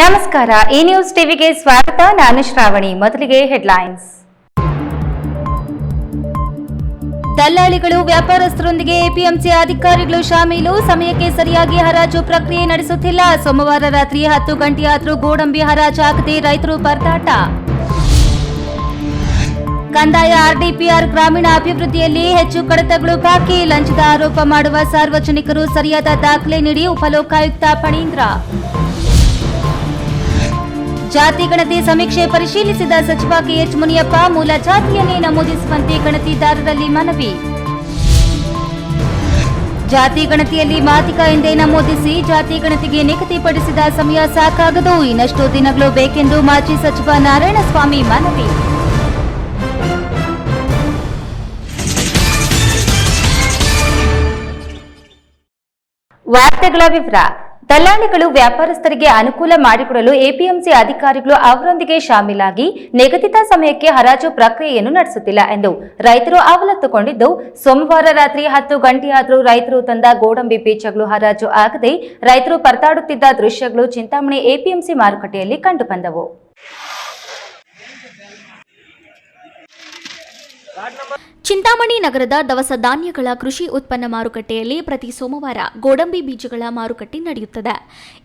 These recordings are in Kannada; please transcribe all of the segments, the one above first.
ನಮಸ್ಕಾರ ಈ ನ್ಯೂಸ್ ಟಿವಿಗೆ ಸ್ವಾಗತ. ನಾನು ಶ್ರಾವಣಿ. ಮೊದಲಿಗೆ ಹೆಡ್ಲೈನ್ಸ್. ದಲ್ಲಾಳಿಗಳು, ವ್ಯಾಪಾರಸ್ಥರೊಂದಿಗೆ ಎಪಿಎಂಸಿ ಅಧಿಕಾರಿಗಳು ಶಾಮೀಲು. ಸಮಯಕ್ಕೆ ಸರಿಯಾಗಿ ಹರಾಜು ಪ್ರಕ್ರಿಯೆ ನಡೆಸುತ್ತಿಲ್ಲ. ಸೋಮವಾರ ರಾತ್ರಿ ಹತ್ತು ಗಂಟೆಯಾದರೂ ಗೋಡಂಬಿ ಹರಾಜು ಹಾಕದೆ ರೈತರು ಪರದಾಟ ಕಂದಾಯ, ಆರ್ಡಿಪಿಆರ್ ಗ್ರಾಮೀಣ ಅಭಿವೃದ್ಧಿಯಲ್ಲಿ ಹೆಚ್ಚು ಕಡತಗಳು ಬಾಕಿ. ಲಂಚದ ಆರೋಪ ಮಾಡುವ ಸಾರ್ವಜನಿಕರು ಸರಿಯಾದ ದಾಖಲೆ ನೀಡಿ ಉಪಲೋಕಾಯುಕ್ತ ಫಣೀಂದ್ರ ಜಾತಿ ಗಣತಿ ಸಮೀಕ್ಷೆ ಪರಿಶೀಲಿಸಿದ ಸಚಿವ ಕೆಎಚ್ ಮುನಿಯಪ್ಪ, ಮೂಲ ಜಾತಿಯನ್ನೇ ನಮೂದಿಸುವಂತೆ ಗಣತಿದಾರರಲ್ಲಿ ಮನವಿ. ಜಾತಿ ಗಣತಿಯಲ್ಲಿ ಮಾತಿಕ ಎಂದೇ ನಮೂದಿಸಿ ಜಾತಿ ಗಣತಿಗೆ ನಿಗದಿಪಡಿಸಿದ ಸಮಯ ಸಾಕಾಗದು. ಇನ್ನಷ್ಟು ದಿನಗಳು ಬೇಕೆಂದು ಮಾಜಿ ಸಚಿವ ನಾರಾಯಣಸ್ವಾಮಿ ಮನವಿ. ವಾರ್ತೆಗಳ ವಿವರ. ದಲ್ಲಾಳಿಗಳು ವ್ಯಾಪಾರಸ್ಥರಿಗೆ ಅನುಕೂಲ ಮಾಡಿಕೊಡಲು ಎಪಿಎಂಸಿ ಅಧಿಕಾರಿಗಳು ಅವರೊಂದಿಗೆ ಶಾಮೀಲಾಗಿ ನಿಗದಿತ ಸಮಯಕ್ಕೆ ಹರಾಜು ಪ್ರಕ್ರಿಯೆಯನ್ನು ನಡೆಸುತ್ತಿಲ್ಲ ಎಂದು ರೈತರು ಅವಲತ್ತುಕೊಂಡಿದ್ದು, ಸೋಮವಾರ ರಾತ್ರಿ ಹತ್ತು ಗಂಟೆಯಾದರೂ ರೈತರು ತಂದ ಗೋಡಂಬಿ ಬೀಜಗಳು ಹರಾಜು ಆಗದೆ ರೈತರು ಪರದಾಡುತ್ತಿದ್ದ ದೃಶ್ಯಗಳು ಚಿಂತಾಮಣಿ ಎಪಿಎಂಸಿ ಮಾರುಕಟ್ಟೆಯಲ್ಲಿ ಕಂಡುಬಂದವು. ಚಿಂತಾಮಣಿ ನಗರದ ದವಸ ಧಾನ್ಯಗಳ ಕೃಷಿ ಉತ್ಪನ್ನ ಮಾರುಕಟ್ಟೆಯಲ್ಲಿ ಪ್ರತಿ ಸೋಮವಾರ ಗೋಡಂಬಿ ಬೀಜಗಳ ಮಾರುಕಟ್ಟೆ ನಡೆಯುತ್ತದೆ.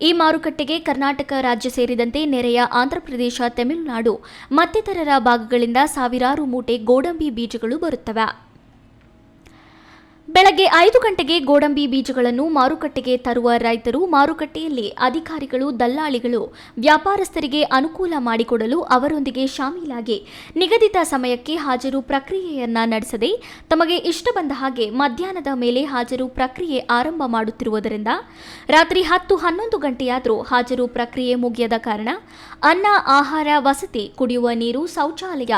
ಈ ಮಾರುಕಟ್ಟೆಗೆ ಕರ್ನಾಟಕ ರಾಜ್ಯ ಸೇರಿದಂತೆ ನೆರೆಯ ಆಂಧ್ರಪ್ರದೇಶ, ತಮಿಳುನಾಡು ಮತ್ತಿತರರ ಭಾಗಗಳಿಂದ ಸಾವಿರಾರು ಮೂಟೆ ಗೋಡಂಬಿ ಬೀಜಗಳು ಬರುತ್ತವೆ. ಬೆಳಗ್ಗೆ ಐದು ಗಂಟೆಗೆ ಗೋಡಂಬಿ ಬೀಜಗಳನ್ನು ಮಾರುಕಟ್ಟೆಗೆ ತರುವ ರೈತರು ಮಾರುಕಟ್ಟೆಯಲ್ಲಿ ಅಧಿಕಾರಿಗಳು, ದಲ್ಲಾಳಿಗಳು, ವ್ಯಾಪಾರಸ್ಥರಿಗೆ ಅನುಕೂಲ ಮಾಡಿಕೊಡಲು ಅವರೊಂದಿಗೆ ಶಾಮೀಲಾಗಿ ನಿಗದಿತ ಸಮಯಕ್ಕೆ ಹಾಜರು ಪ್ರಕ್ರಿಯೆಯನ್ನ ನಡೆಸದೆ ತಮಗೆ ಇಷ್ಟ ಬಂದ ಹಾಗೆ ಮಧ್ಯಾಹ್ನದ ಮೇಲೆ ಹಾಜರು ಪ್ರಕ್ರಿಯೆ ಆರಂಭ ಮಾಡುತ್ತಿರುವುದರಿಂದ ರಾತ್ರಿ ಹತ್ತು ಹನ್ನೊಂದು ಗಂಟೆಯಾದರೂ ಹಾಜರು ಪ್ರಕ್ರಿಯೆ ಮುಗಿಯದ ಕಾರಣ ಅನ್ನ, ಆಹಾರ, ವಸತಿ, ಕುಡಿಯುವ ನೀರು, ಶೌಚಾಲಯ,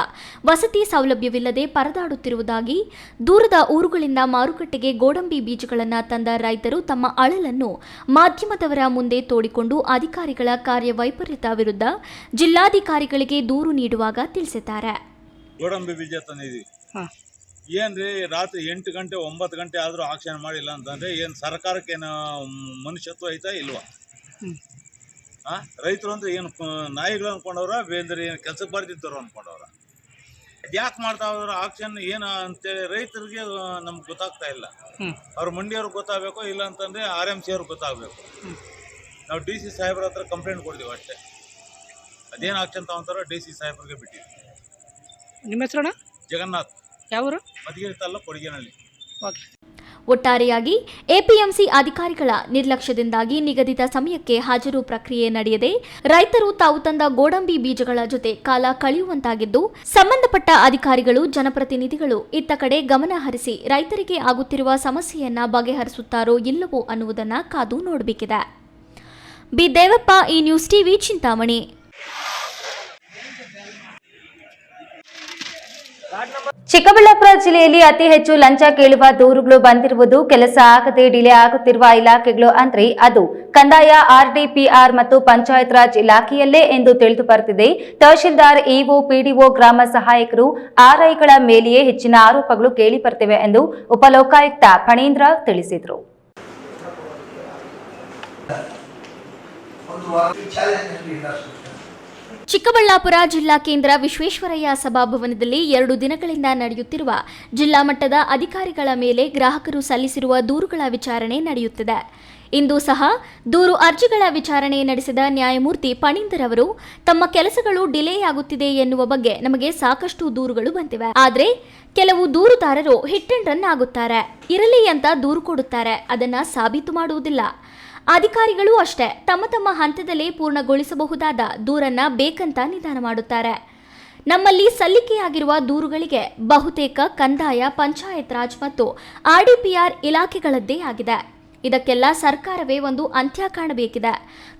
ವಸತಿ ಸೌಲಭ್ಯವಿಲ್ಲದೆ ಪರದಾಡುತ್ತಿರುವುದಾಗಿ ದೂರದ ಊರುಗಳಿಂದ ಮಾರುಕಟ್ಟೆಗೆ ಗೋಡಂಬಿ ಬೀಜಗಳನ್ನು ತಂದ ರೈತರು ತಮ್ಮ ಅಳಲನ್ನು ಮಾಧ್ಯಮದವರ ಮುಂದೆ ತೋಡಿಕೊಂಡು ಅಧಿಕಾರಿಗಳ ಕಾರ್ಯವೈಪರ್ಯದ ವಿರುದ್ಧ ಜಿಲ್ಲಾಧಿಕಾರಿಗಳಿಗೆ ದೂರು ನೀಡುವಾಗ ತಿಳಿಸಿದ್ದಾರೆ. ಗೋಡಂಬಿ ಬೀಜ ತಂದಿದ್ವಿ ಏನ್ರಿ ರಾತ್ರಿ ಎಂಟು ಗಂಟೆ ಒಂಬತ್ತು ಗಂಟೆ ಆದರೂ ಆಕ್ಷನ್ ಮಾಡಿಲ್ಲ ಅಂತಂದ್ರೆ ಏನು ಸರ್ಕಾರಕ್ಕೆ ಏನು ಮನುಷ್ಯತ್ವ ಐತಾ ಇಲ್ವಾ? ಆ? ರೈತರು ಅಂದ್ರೆ ಏನು ನಾಯಿಗಳು ಅನ್ಕೊಂಡವ್ರ ಬೇಂದ್ರೆ ಏನು ಕೆಲ್ಸಕ್ಕೆ ಬರ್ತಿದ್ದವ್ರು ಅನ್ಕೊಂಡವ್ರ? ಯಾಕೆ ಮಾಡ್ತಾ ಇದ್ರು ಆಕ್ಷನ್ ಏನು ಅಂತೇಳಿ ರೈತರಿಗೆ ನಮ್ಗೆ ಗೊತ್ತಾಗ್ತಾ ಇಲ್ಲ. ಅವ್ರ ಮಂಡಿಯವ್ರಿಗೆ ಗೊತ್ತಾಗಬೇಕು ಇಲ್ಲ ಅಂತಂದ್ರೆ ಆರ್ ಎಂ ಸಿ ಅವ್ರಿಗೆ ಗೊತ್ತಾಗಬೇಕು. ನಾವು ಡಿ ಸಿ ಸಾಹೇಬ್ರ ಹತ್ರ ಕಂಪ್ಲೇಂಟ್ ಕೊಡ್ತೀವಿ ಅಷ್ಟೇ. ಅದೇನು ಆಕ್ಷನ್ ತಗೊಂತಾರೋ ಡಿ ಸಿ ಸಾಹೇಬ್ರಿಗೆ ಬಿಟ್ಟಿದ್ವಿ. ನಿಮ್ಮ ಹೆಸರಣ್ಣ? ಜಗನ್ನಾಥ್. ಯಾವರು? ಮಧುಗಿರಿ ತಾಲ್ಲೂಕು ಕೊಡಿಗೆನಹಳ್ಳಿ ಓಕೆ. ಒಟ್ಟಾರೆಯಾಗಿ ಎಪಿಎಂಸಿ ಅಧಿಕಾರಿಗಳ ನಿರ್ಲಕ್ಷ್ಯದಿಂದಾಗಿ ನಿಗದಿತ ಸಮಯಕ್ಕೆ ಹಾಜರು ಪ್ರಕ್ರಿಯೆ ನಡೆಯದೆ ರೈತರು ತಾವು ತಂದ ಗೋಡಂಬಿ ಬೀಜಗಳ ಜೊತೆ ಕಾಲ ಕಳೆಯುವಂತಾಗಿದ್ದು, ಸಂಬಂಧಪಟ್ಟ ಅಧಿಕಾರಿಗಳು, ಜನಪ್ರತಿನಿಧಿಗಳು ಇತ್ತ ಕಡೆ ಗಮನ ಹರಿಸಿ ರೈತರಿಗೆ ಆಗುತ್ತಿರುವ ಸಮಸ್ಯೆಯನ್ನ ಬಗೆಹರಿಸುತ್ತಾರೋ ಇಲ್ಲವೋ ಅನ್ನುವುದನ್ನ ಕಾದು ನೋಡಬೇಕಿದೆ. ಬಿ ದೇವಪ್ಪ, ಈ ನ್ಯೂಸ್ ಟಿವಿ ಚಿಂತಾಮಣಿ. ಚಿಕ್ಕಬಳ್ಳಾಪುರ ಜಿಲ್ಲೆಯಲ್ಲಿ ಅತಿ ಹೆಚ್ಚು ಲಂಚ ಕೇಳುವ ದೂರುಗಳು ಬಂದಿರುವುದು ಕೆಲಸ ಆಗದೆ ಡಿಲೇ ಆಗುತ್ತಿರುವ ಇಲಾಖೆಗಳು ಅಂದ್ರೆ ಅದು ಕಂದಾಯ, ಆರ್ಡಿಪಿಆರ್ ಮತ್ತು ಪಂಚಾಯತ್ ರಾಜ್ ಇಲಾಖೆಯಲ್ಲೇ ಎಂದು ತಿಳಿದು ಬರುತ್ತಿದೆ. ತಹಶೀಲ್ದಾರ್, ಇಒ, ಪಿಡಿಒ, ಗ್ರಾಮ ಸಹಾಯಕರು, ಆರ್ಐಗಳ ಮೇಲೆಯೇ ಹೆಚ್ಚಿನ ಆರೋಪಗಳು ಕೇಳಿ ಬರ್ತಿವೆ ಎಂದು ಉಪಲೋಕಾಯುಕ್ತ ಫಣೀಂದ್ರ ತಿಳಿಸಿದರು. ಚಿಕ್ಕಬಳ್ಳಾಪುರ ಜಿಲ್ಲಾ ಕೇಂದ್ರ ವಿಶ್ವೇಶ್ವರಯ್ಯ ಸಭಾಭವನದಲ್ಲಿ ಎರಡು ದಿನಗಳಿಂದ ನಡೆಯುತ್ತಿರುವ ಜಿಲ್ಲಾ ಮಟ್ಟದ ಅಧಿಕಾರಿಗಳ ಮೇಲೆ ಗ್ರಾಹಕರು ಸಲ್ಲಿಸಿರುವ ದೂರುಗಳ ವಿಚಾರಣೆ ನಡೆಯುತ್ತಿದೆ. ಇಂದು ಸಹ ದೂರು ಅರ್ಜಿಗಳ ವಿಚಾರಣೆ ನಡೆಸಿದ ನ್ಯಾಯಮೂರ್ತಿ ಪಣೀಂದರ್ ಅವರು, ತಮ್ಮ ಕೆಲಸಗಳು ಡಿಲೇ ಆಗುತ್ತಿದೆ ಎನ್ನುವ ಬಗ್ಗೆ ನಮಗೆ ಸಾಕಷ್ಟು ದೂರುಗಳು ಬಂದಿವೆ. ಆದರೆ ಕೆಲವು ದೂರುದಾರರು ಹಿಟ್ ಅಂಡ್ ರನ್ ಆಗುತ್ತಾರೆ. ಇರಲಿ ಅಂತ ದೂರು ಕೊಡುತ್ತಾರೆ. ಅದನ್ನ ಸಾಬೀತು ಮಾಡುವುದಿಲ್ಲ. ಅಧಿಕಾರಿಗಳು ಅಷ್ಟೇ ತಮ್ಮ ತಮ್ಮ ಹಂತದಲ್ಲೇ ಪೂರ್ಣಗೊಳಿಸಬಹುದಾದ ದೂರನ್ನ ಬೇಕಂತ ನಿಧಾನ ಮಾಡುತ್ತಾರೆ. ನಮ್ಮಲ್ಲಿ ಸಲ್ಲಿಕೆಯಾಗಿರುವ ದೂರುಗಳಿಗೆ ಬಹುತೇಕ ಕಂದಾಯ, ಪಂಚಾಯತ್ ರಾಜ್ ಮತ್ತು ಆರ್ಡಿಪಿಆರ್ ಇಲಾಖೆಗಳದ್ದೇ ಆಗಿದೆ. ಇದಕ್ಕೆಲ್ಲ ಸರ್ಕಾರವೇ ಒಂದು ಅಂತ್ಯ ಕಾಣಬೇಕಿದೆ.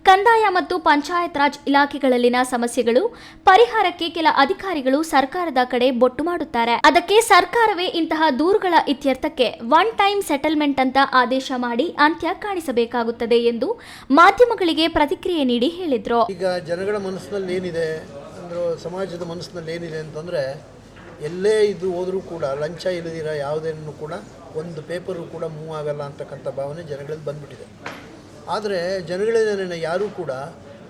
ಕಂದಾಯ ಮತ್ತು ಪಂಚಾಯತ್ ರಾಜ್ ಇಲಾಖೆಗಳಲ್ಲಿನ ಸಮಸ್ಯೆಗಳು, ಪರಿಹಾರಕ್ಕೆ ಕೆಲ ಅಧಿಕಾರಿಗಳು ಸರ್ಕಾರದ ಕಡೆ ಬೊಟ್ಟು ಮಾಡುತ್ತಾರೆ. ಅದಕ್ಕೆ ಸರ್ಕಾರವೇ ಇಂತಹ ದೂರುಗಳ ಇತ್ಯರ್ಥಕ್ಕೆ ಒನ್ ಟೈಮ್ ಸೆಟಲ್ಮೆಂಟ್ ಅಂತ ಆದೇಶ ಮಾಡಿ ಅಂತ್ಯ ಕಾಣಿಸಬೇಕಾಗುತ್ತದೆ ಎಂದು ಮಾಧ್ಯಮಗಳಿಗೆ ಪ್ರತಿಕ್ರಿಯೆ ನೀಡಿ ಹೇಳಿದ್ರು. ಈಗ ಜನಗಳ ಮನಸ್ಸಿನಲ್ಲಿ ಏನಿದೆ? ಅಂದ್ರೆ ಸಮಾಜದ ಮನಸ್ಸಿನಲ್ಲಿ ಏನಿದೆ ಅಂತಂದ್ರೆ, ಎಲ್ಲೇ ಇದು ಹೋದರೂ ಕೂಡ, ಲಂಚ ಇಲ್ಲದಿರ ಯಾವುದೇನು ಕೂಡ ಒಂದು ಪೇಪರು ಕೂಡ ಮೂವ್ ಆಗಲ್ಲ ಅಂತಕ್ಕಂಥ ಭಾವನೆ ಜನಗಳಲ್ಲಿ ಬಂದ್ಬಿಟ್ಟಿದೆ. ಆದರೆ ಜನಗಳೇನ ಯಾರೂ ಕೂಡ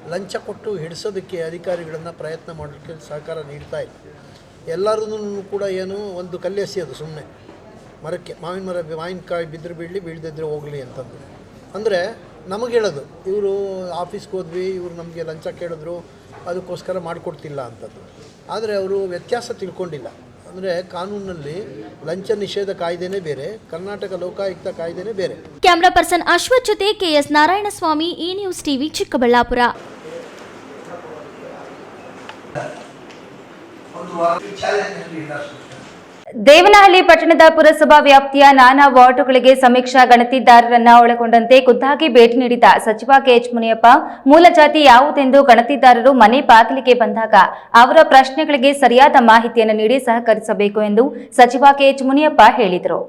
ಲಂಚ ಕೊಟ್ಟು ಹಿಡಿಸೋದಕ್ಕೆ ಅಧಿಕಾರಿಗಳನ್ನು ಪ್ರಯತ್ನ ಮಾಡೋಕ್ಕೆ ಸಹಕಾರ ನೀಡ್ತಾ ಇಲ್ಲ. ಎಲ್ಲರನ್ನೂ ಕೂಡ ಏನು ಒಂದು ಕಲ್ಲು ಅದು ಸುಮ್ಮನೆ ಮರಕ್ಕೆ ಮಾವಿನ ಮರ ಮಾವಿನಕಾಯಿ ಬಿದ್ದರೆ ಬೀಳಲಿ ಬೀಳದಿದ್ರೆ ಹೋಗಲಿ ಅಂತಂದು. ಅಂದರೆ ನಮಗೆ ಹೇಳೋದು, ಇವರು ಆಫೀಸ್ಗೆ ಹೋದ್ವಿ, ಇವರು ನಮಗೆ ಲಂಚ ಕೇಳಿದ್ರು, ಅದಕ್ಕೋಸ್ಕರ ಮಾಡಿಕೊಡ್ತಿಲ್ಲ ಅಂತದ್ದು ಆದರೆ ಅವರು ವ್ಯತ್ಯಾಸ ತಿಳ್ಕೊಂಡಿಲ್ಲ. ಅಂದರೆ ಕಾನೂನಲ್ಲಿ ಲಂಚ ನಿಷೇಧ ಕಾಯ್ದೆನೇ ಬೇರೆ ಕರ್ನಾಟಕ ಲೋಕಾಯುಕ್ತ ಕಾಯ್ದೆನೇ ಬೇರೆ. ಕ್ಯಾಮರಾ ಪರ್ಸನ್ ಅಶ್ವಥ್ ಜೊತೆ KS Narayanaswamy E news TV Chikkaballapur. Devanahalli ಪಟ್ಟಣದ ಪುರಸಭಾ ವ್ಯಾಪ್ತಿಯ ನಾನಾ ವಾರ್ಡುಗಳಿಗೆ ಸಮೀಕ್ಷಾ ಗಣತಿದಾರರನ್ನ ಒಳಗೊಂಡಂತೆ ಖುದ್ದಾಗಿ ಭೇಟಿ ನೀಡಿದ ಸಚಿವ ಕೆಎಚ್ ಮುನಿಯಪ್ಪ ಮೂಲ ಜಾತಿ ಯಾವುದೆಂದು ಗಣತಿದಾರರು ಮನೆ ಬಾಗಿಲಿಗೆ ಬಂದಾಗ ಅವರ ಪ್ರಶ್ನೆಗಳಿಗೆ ಸರಿಯಾದ ಮಾಹಿತಿಯನ್ನು ನೀಡಿ ಸಹಕರಿಸಬೇಕು ಎಂದು ಸಚಿವ ಕೆಎಚ್ ಮುನಿಯಪ್ಪ ಹೇಳಿದರು.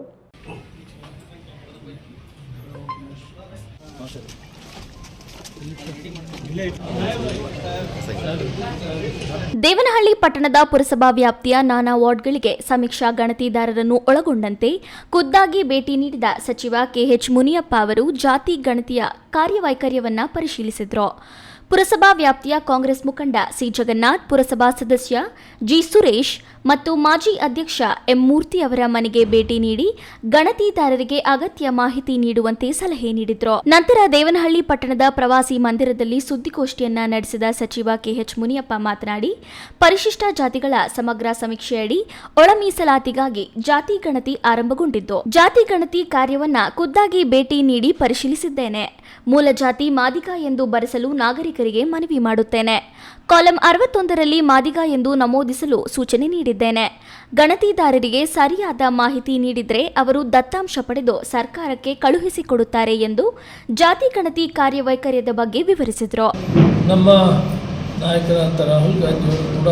ದೇವನಹಳ್ಳಿ ಪಟ್ಟಣದ ಪುರಸಭಾ ವ್ಯಾಪ್ತಿಯ ನಾನಾ ವಾರ್ಡ್ಗಳಿಗೆ ಸಮೀಕ್ಷಾ ಗಣತಿದಾರರನ್ನು ಒಳಗೊಂಡಂತೆ ಖುದ್ದಾಗಿ ಭೇಟಿ ನೀಡಿದ ಸಚಿವ ಕೆಎಚ್ ಮುನಿಯಪ್ಪ ಅವರು ಜಾತಿ ಗಣತಿಯ ಕಾರ್ಯವೈಖರ್ಯವನ್ನ ಪರಿಶೀಲಿಸಿದರು. ಪುರಸಭಾ ವ್ಯಾಪ್ತಿಯ ಕಾಂಗ್ರೆಸ್ ಮುಖಂಡ ಸಿ ಜಗನ್ನಾಥ್, ಪುರಸಭಾ ಸದಸ್ಯ ಜಿ ಸುರೇಶ್ ಮತ್ತು ಮಾಜಿ ಅಧ್ಯಕ್ಷ ಎಂ ಮೂರ್ತಿ ಅವರ ಮನೆಗೆ ಭೇಟಿ ನೀಡಿ ಗಣತಿದಾರರಿಗೆ ಅಗತ್ಯ ಮಾಹಿತಿ ನೀಡುವಂತೆ ಸಲಹೆ ನೀಡಿದ್ರು. ನಂತರ ದೇವನಹಳ್ಳಿ ಪಟ್ಟಣದ ಪ್ರವಾಸಿ ಮಂದಿರದಲ್ಲಿ ಸುದ್ದಿಗೋಷ್ಠಿಯನ್ನ ನಡೆಸಿದ ಸಚಿವ ಕೆಎಚ್ ಮುನಿಯಪ್ಪ ಮಾತನಾಡಿ, ಪರಿಶಿಷ್ಟ ಜಾತಿಗಳ ಸಮಗ್ರ ಸಮೀಕ್ಷೆಯಡಿ ಒಳ ಮೀಸಲಾತಿಗಾಗಿ ಜಾತಿ ಗಣತಿ ಆರಂಭಗೊಂಡಿದ್ದು. ಜಾತಿ ಗಣತಿ ಕಾರ್ಯವನ್ನ ಖುದ್ದಾಗಿ ಭೇಟಿ ನೀಡಿ ಪರಿಶೀಲಿಸಿದ್ದೇನೆ. ಮೂಲ ಜಾತಿ ಮಾದಿಗ ಎಂದು ಬರೆಸಲು ನಾಗರಿಕರಿಗೆ ಮನವಿ ಮಾಡುತ್ತೇನೆ. ಕಾಲಂ ಅರವತ್ತೊಂದರಲ್ಲಿ ಮಾದಿಗ ಎಂದು ನಮೂದಿಸಲು ಸೂಚನೆ ನೀಡಿದ್ದೇನೆ. ಗಣತಿದಾರರಿಗೆ ಸರಿಯಾದ ಮಾಹಿತಿ ನೀಡಿದರೆ ಅವರು ದತ್ತಾಂಶ ಪಡೆದು ಸರ್ಕಾರಕ್ಕೆ ಕಳುಹಿಸಿಕೊಡುತ್ತಾರೆ ಎಂದು ಜಾತಿ ಗಣತಿ ಕಾರ್ಯವೈಖರ್ಯದ ಬಗ್ಗೆ ವಿವರಿಸಿದರು. ನಮ್ಮ ನಾಯಕರಾದ ರಾಹುಲ್ ಗಾಂಧಿಯವರು ಕೂಡ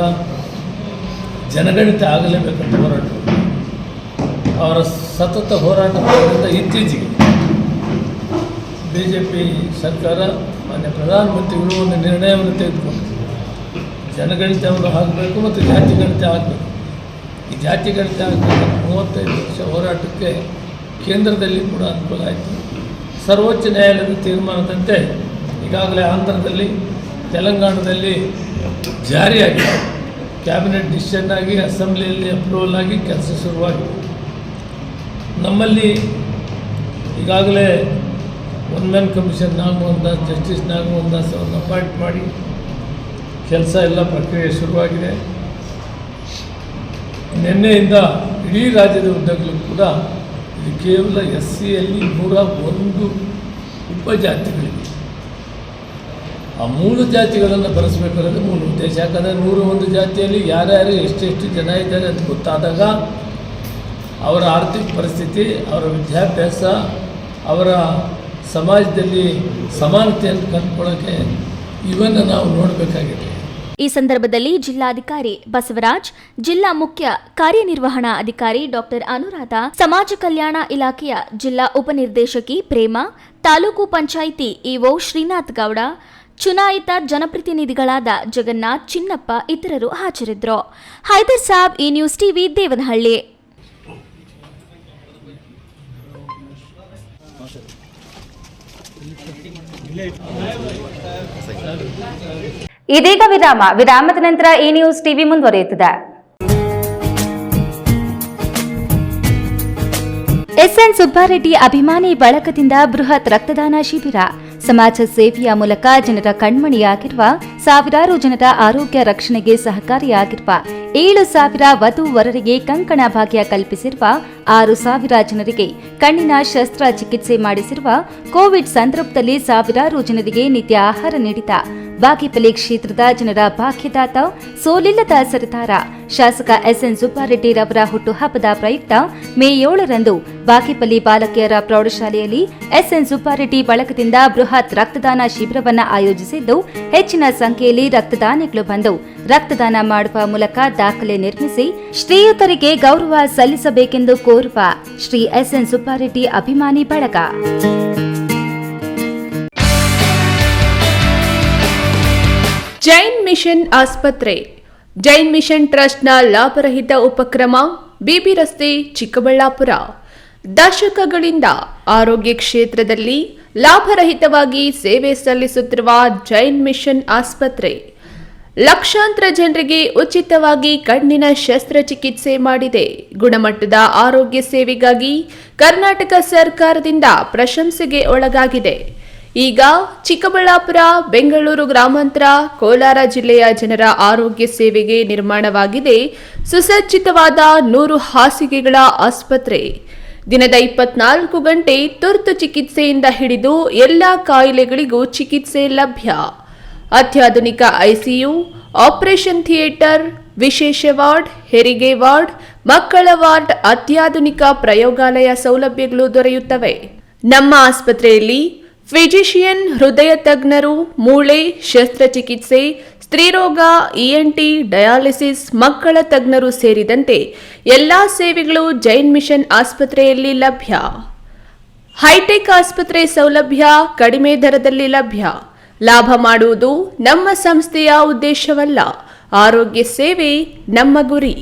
ಜನಗಣತಿ ಆಗಲೇಬೇಕಂತ ಹೋರಾಟ ಅವರ ಸತತ ಹೋರಾಟದಿಂದ ಇತ್ತೀಚೆಗೆ ಬಿ ಜೆ ಪಿ ಸರ್ಕಾರ, ಮಾನ್ಯ ಪ್ರಧಾನಮಂತ್ರಿಗಳು ಒಂದು ನಿರ್ಣಯವನ್ನು ತೆಗೆದುಕೊಂಡು ಅವರು ಆಗಬೇಕು ಮತ್ತು ಜಾತಿ ಗಣಿತ ಆಗಬೇಕು. ಈ ಜಾತಿ ಗಣಿತ ಆಗಬೇಕು ಮೂವತ್ತೈದು ವರ್ಷ ಹೋರಾಟಕ್ಕೆ ಕೇಂದ್ರದಲ್ಲಿ ಕೂಡ ಅನುಕೂಲ ಆಯಿತು. ಸರ್ವೋಚ್ಚ ನ್ಯಾಯಾಲಯದ ತೀರ್ಮಾನದಂತೆ ಈಗಾಗಲೇ ಆಂಧ್ರದಲ್ಲಿ, ತೆಲಂಗಾಣದಲ್ಲಿ ಜಾರಿಯಾಗಿ ಕ್ಯಾಬಿನೆಟ್ ಡಿಸಿಷನ್ ಆಗಿ, ಅಸೆಂಬ್ಲಿಯಲ್ಲಿ ಅಪ್ರೂವಲ್ ಆಗಿ ಕೆಲಸ ಶುರುವಾಗಿದೆ. ನಮ್ಮಲ್ಲಿ ಈಗಾಗಲೇ one man commission Nagamohan Das, justice Nagamohan Das ಅವರನ್ನು ಅಪಾಯಿಂಟ್ ಮಾಡಿ ಕೆಲಸ ಎಲ್ಲ ಪ್ರಕ್ರಿಯೆ ಶುರುವಾಗಿದೆ. ನಿನ್ನೆಯಿಂದ ಇಡೀ ರಾಜ್ಯದ ಉದ್ದಗಲೂ ಕೂಡ ಇದು ಕೇವಲ ಎಸ್ ಸಿಯಲ್ಲಿ ನೂರ ಒಂದು ಉಪಜಾತಿಗಳಿವೆ ಆ ಮೂರು ಜಾತಿಗಳನ್ನು ಬರೆಸಬೇಕಾದ್ರೆ ಮೂರು ಉದ್ದೇಶ. ಯಾಕಂದರೆ ನೂರ ಒಂದು ಜಾತಿಯಲ್ಲಿ ಯಾರ್ಯಾರು ಎಷ್ಟೆಷ್ಟು ಜನ ಇದ್ದಾರೆ ಅಂತ ಗೊತ್ತಾದಾಗ ಅವರ ಆರ್ಥಿಕ ಪರಿಸ್ಥಿತಿ, ಅವರ ವಿದ್ಯಾಭ್ಯಾಸ, ಅವರ ಸಮಾಜದಲ್ಲಿ ಸಮಾನತೆಯನ್ನು ಕಂಡುಕೊಳ್ಳೋಕ್ಕೆ ಇವನ್ನು ನಾವು ನೋಡಬೇಕಾಗಿದೆ. ಈ ಸಂದರ್ಭದಲ್ಲಿ ಜಿಲ್ಲಾಧಿಕಾರಿ ಬಸವರಾಜ್, ಜಿಲ್ಲಾ ಮುಖ್ಯ ಕಾರ್ಯನಿರ್ವಹಣಾ ಅಧಿಕಾರಿ ಡಾಕ್ಟರ್ ಅನುರಾಧ, ಸಮಾಜ ಕಲ್ಯಾಣ ಇಲಾಖೆಯ ಜಿಲ್ಲಾ ಉಪನಿರ್ದೇಶಕಿ ಪ್ರೇಮ, ತಾಲೂಕು ಪಂಚಾಯಿತಿ ಇಒ ಶ್ರೀನಾಥ್ ಗೌಡ, ಚುನಾಯಿತ ಜನಪ್ರತಿನಿಧಿಗಳಾದ ಜಗನ್ನಾಥ್, ಚಿನ್ನಪ್ಪ ಇತರರು ಹಾಜರಿದ್ದರು. ಹೈದರ್ ಸಾಬ್, ಈ ನ್ಯೂಸ್ ಟಿವಿ, ದೇವನಹಳ್ಳಿ. ಇದೀಗ ವಿರಾಮ. ವಿರಾಮದ ನಂತರ ಈ ನ್ಯೂಸ್ ಟಿವಿ ಮುಂದುವರಿಯುತ್ತದೆ. ಎಸ್ಎನ್ ಸುಬ್ಬಾರೆಡ್ಡಿ ಅಭಿಮಾನಿ ಬಳಕದಿಂದ ಬೃಹತ್ ರಕ್ತದಾನ ಶಿಬಿರ. ಸಮಾಜ ಸೇವೆಯ ಮೂಲಕ ಜನರ ಕಣ್ಮಣಿಯಾಗಿರುವ ಸಾವಿರಾರು ಜನರ ಆರೋಗ್ಯ ರಕ್ಷಣೆಗೆ ಸಹಕಾರಿಯಾಗಿರುವ ಏಳು ಸಾವಿರ ವಧು ವರರಿಗೆ ಕಂಕಣ ಭಾಗ್ಯ ಕಲ್ಪಿಸಿರುವ ಆರು ಸಾವಿರ ಜನರಿಗೆ ಕಣ್ಣಿನ ಶಸ್ತ್ರಚಿಕಿತ್ಸೆ ಮಾಡಿಸಿರುವ ಕೋವಿಡ್ ಸಂದರ್ಭದಲ್ಲಿ ಸಾವಿರಾರು ಜನರಿಗೆ ನಿತ್ಯ ಆಹಾರ ನೀಡಿದ ಬಾಗೇಪಲ್ಲಿ ಕ್ಷೇತ್ರದ ಜನರ ಭಾಗ್ಯದಾತ ಸೋಲಿಲ್ಲದ ಸರದಾರ ಶಾಸಕ ಎಸ್ಎನ್ ಸುಬ್ಬಾರೆಡ್ಡಿರವರ ಹುಟ್ಟುಹಬ್ಬದ ಪ್ರಯುಕ್ತ ಮೇ ಏಳರಂದು ಬಾಗೇಪಲ್ಲಿ ಬಾಲಕಿಯರ ಪ್ರೌಢಶಾಲೆಯಲ್ಲಿ ಎಸ್ಎನ್ ಸುಬ್ಬಾರೆಡ್ಡಿ ಬಳಕದಿಂದ ಬೃಹತ್ ರಕ್ತದಾನ ಶಿಬಿರವನ್ನು ಆಯೋಜಿಸಿದ್ದು, ಹೆಚ್ಚಿನ ಸಂಖ್ಯೆಯಲ್ಲಿ ರಕ್ತದಾನಿಗಳು ಬಂದು ರಕ್ತದಾನ ಮಾಡುವ ಮೂಲಕ ದಾಖಲೆ ನಿರ್ಮಿಸಿ ಶ್ರೀಯುತರಿಗೆ ಗೌರವ ಸಲ್ಲಿಸಬೇಕೆಂದು ಕೋರುವ ಶ್ರೀ ಎಸ್ಎನ್ ಸುಬ್ಬಾರೆಡ್ಡಿ ಅಭಿಮಾನಿ ಬಳಗ. ಜೈನ್ ಮಿಷನ್ ಆಸ್ಪತ್ರೆ. ಜೈನ್ ಮಿಷನ್ ಟ್ರಸ್ಟ್ನ ಲಾಭರಹಿತ ಉಪಕ್ರಮ, ಬಿಬಿ ರಸ್ತೆ, ಚಿಕ್ಕಬಳ್ಳಾಪುರ. ದಶಕಗಳಿಂದ ಆರೋಗ್ಯ ಕ್ಷೇತ್ರದಲ್ಲಿ ಲಾಭರಹಿತವಾಗಿ ಸೇವೆ ಸಲ್ಲಿಸುತ್ತಿರುವ ಜೈನ್ ಮಿಷನ್ ಆಸ್ಪತ್ರೆ. ಲಕ್ಷಾಂತರ ಜನರಿಗೆ ಉಚಿತವಾಗಿ ಕಣ್ಣಿನ ಶಸ್ತ್ರಚಿಕಿತ್ಸೆ ಮಾಡಿದೆ. ಗುಣಮಟ್ಟದ ಆರೋಗ್ಯ ಸೇವೆಗಾಗಿ ಕರ್ನಾಟಕ ಸರ್ಕಾರದಿಂದ ಪ್ರಶಂಸೆಗೆ ಒಳಗಾಗಿದೆ. ಈಗ ಚಿಕ್ಕಬಳ್ಳಾಪುರ, ಬೆಂಗಳೂರು ಗ್ರಾಮಾಂತರ, ಕೋಲಾರ ಜಿಲ್ಲೆಯ ಜನರ ಆರೋಗ್ಯ ಸೇವೆಗೆ ನಿರ್ಮಾಣವಾಗಿದೆ. ಸುಸಜ್ಜಿತವಾದ ನೂರು ಹಾಸಿಗೆಗಳ ಆಸ್ಪತ್ರೆ. ದಿನದ ಇಪ್ಪತ್ನಾಲ್ಕು ಗಂಟೆ ತುರ್ತು ಚಿಕಿತ್ಸೆಯಿಂದ ಹಿಡಿದು ಎಲ್ಲ ಕಾಯಿಲೆಗಳಿಗೂ ಚಿಕಿತ್ಸೆ ಲಭ್ಯ. ಅತ್ಯಾಧುನಿಕ ಐಸಿಯು, ಆಪರೇಷನ್ ಥಿಯೇಟರ್, ವಿಶೇಷ ವಾರ್ಡ್, ಹೆರಿಗೆ ವಾರ್ಡ್, ಮಕ್ಕಳ ವಾರ್ಡ್, ಅತ್ಯಾಧುನಿಕ ಪ್ರಯೋಗಾಲಯ ಸೌಲಭ್ಯಗಳು ದೊರೆಯುತ್ತವೆ. ನಮ್ಮ ಆಸ್ಪತ್ರೆಯಲ್ಲಿ ಫಿಜಿಷಿಯನ್ ಹೃದಯ ತಜ್ಞರು ಮೂಳೆ, ಶಸ್ತ್ರಚಿಕಿತ್ಸೆ, ಸ್ತ್ರೀರೋಗ ಇಎನ್ಟಿ ಡಯಾಲಿಸಿಸ್, ಮಕ್ಕಳ ತಜ್ಞರು ಸೇರಿದಂತೆ ಎಲ್ಲಾ ಸೇವೆಗಳು ಜೈನ್ ಮಿಷನ್ ಆಸ್ಪತ್ರೆಯಲ್ಲಿ ಲಭ್ಯ. ಹೈಟೆಕ್ ಆಸ್ಪತ್ರೆ ಸೌಲಭ್ಯ ಕಡಿಮೆ ದರದಲ್ಲಿ ಲಭ್ಯ. ಲಾಭ ಮಾಡುವುದು ನಮ್ಮ ಸಂಸ್ಥೆಯ ಉದ್ದೇಶವಲ್ಲ. ಆರೋಗ್ಯ ಸೇವೆ ನಮ್ಮ ಗುರಿ.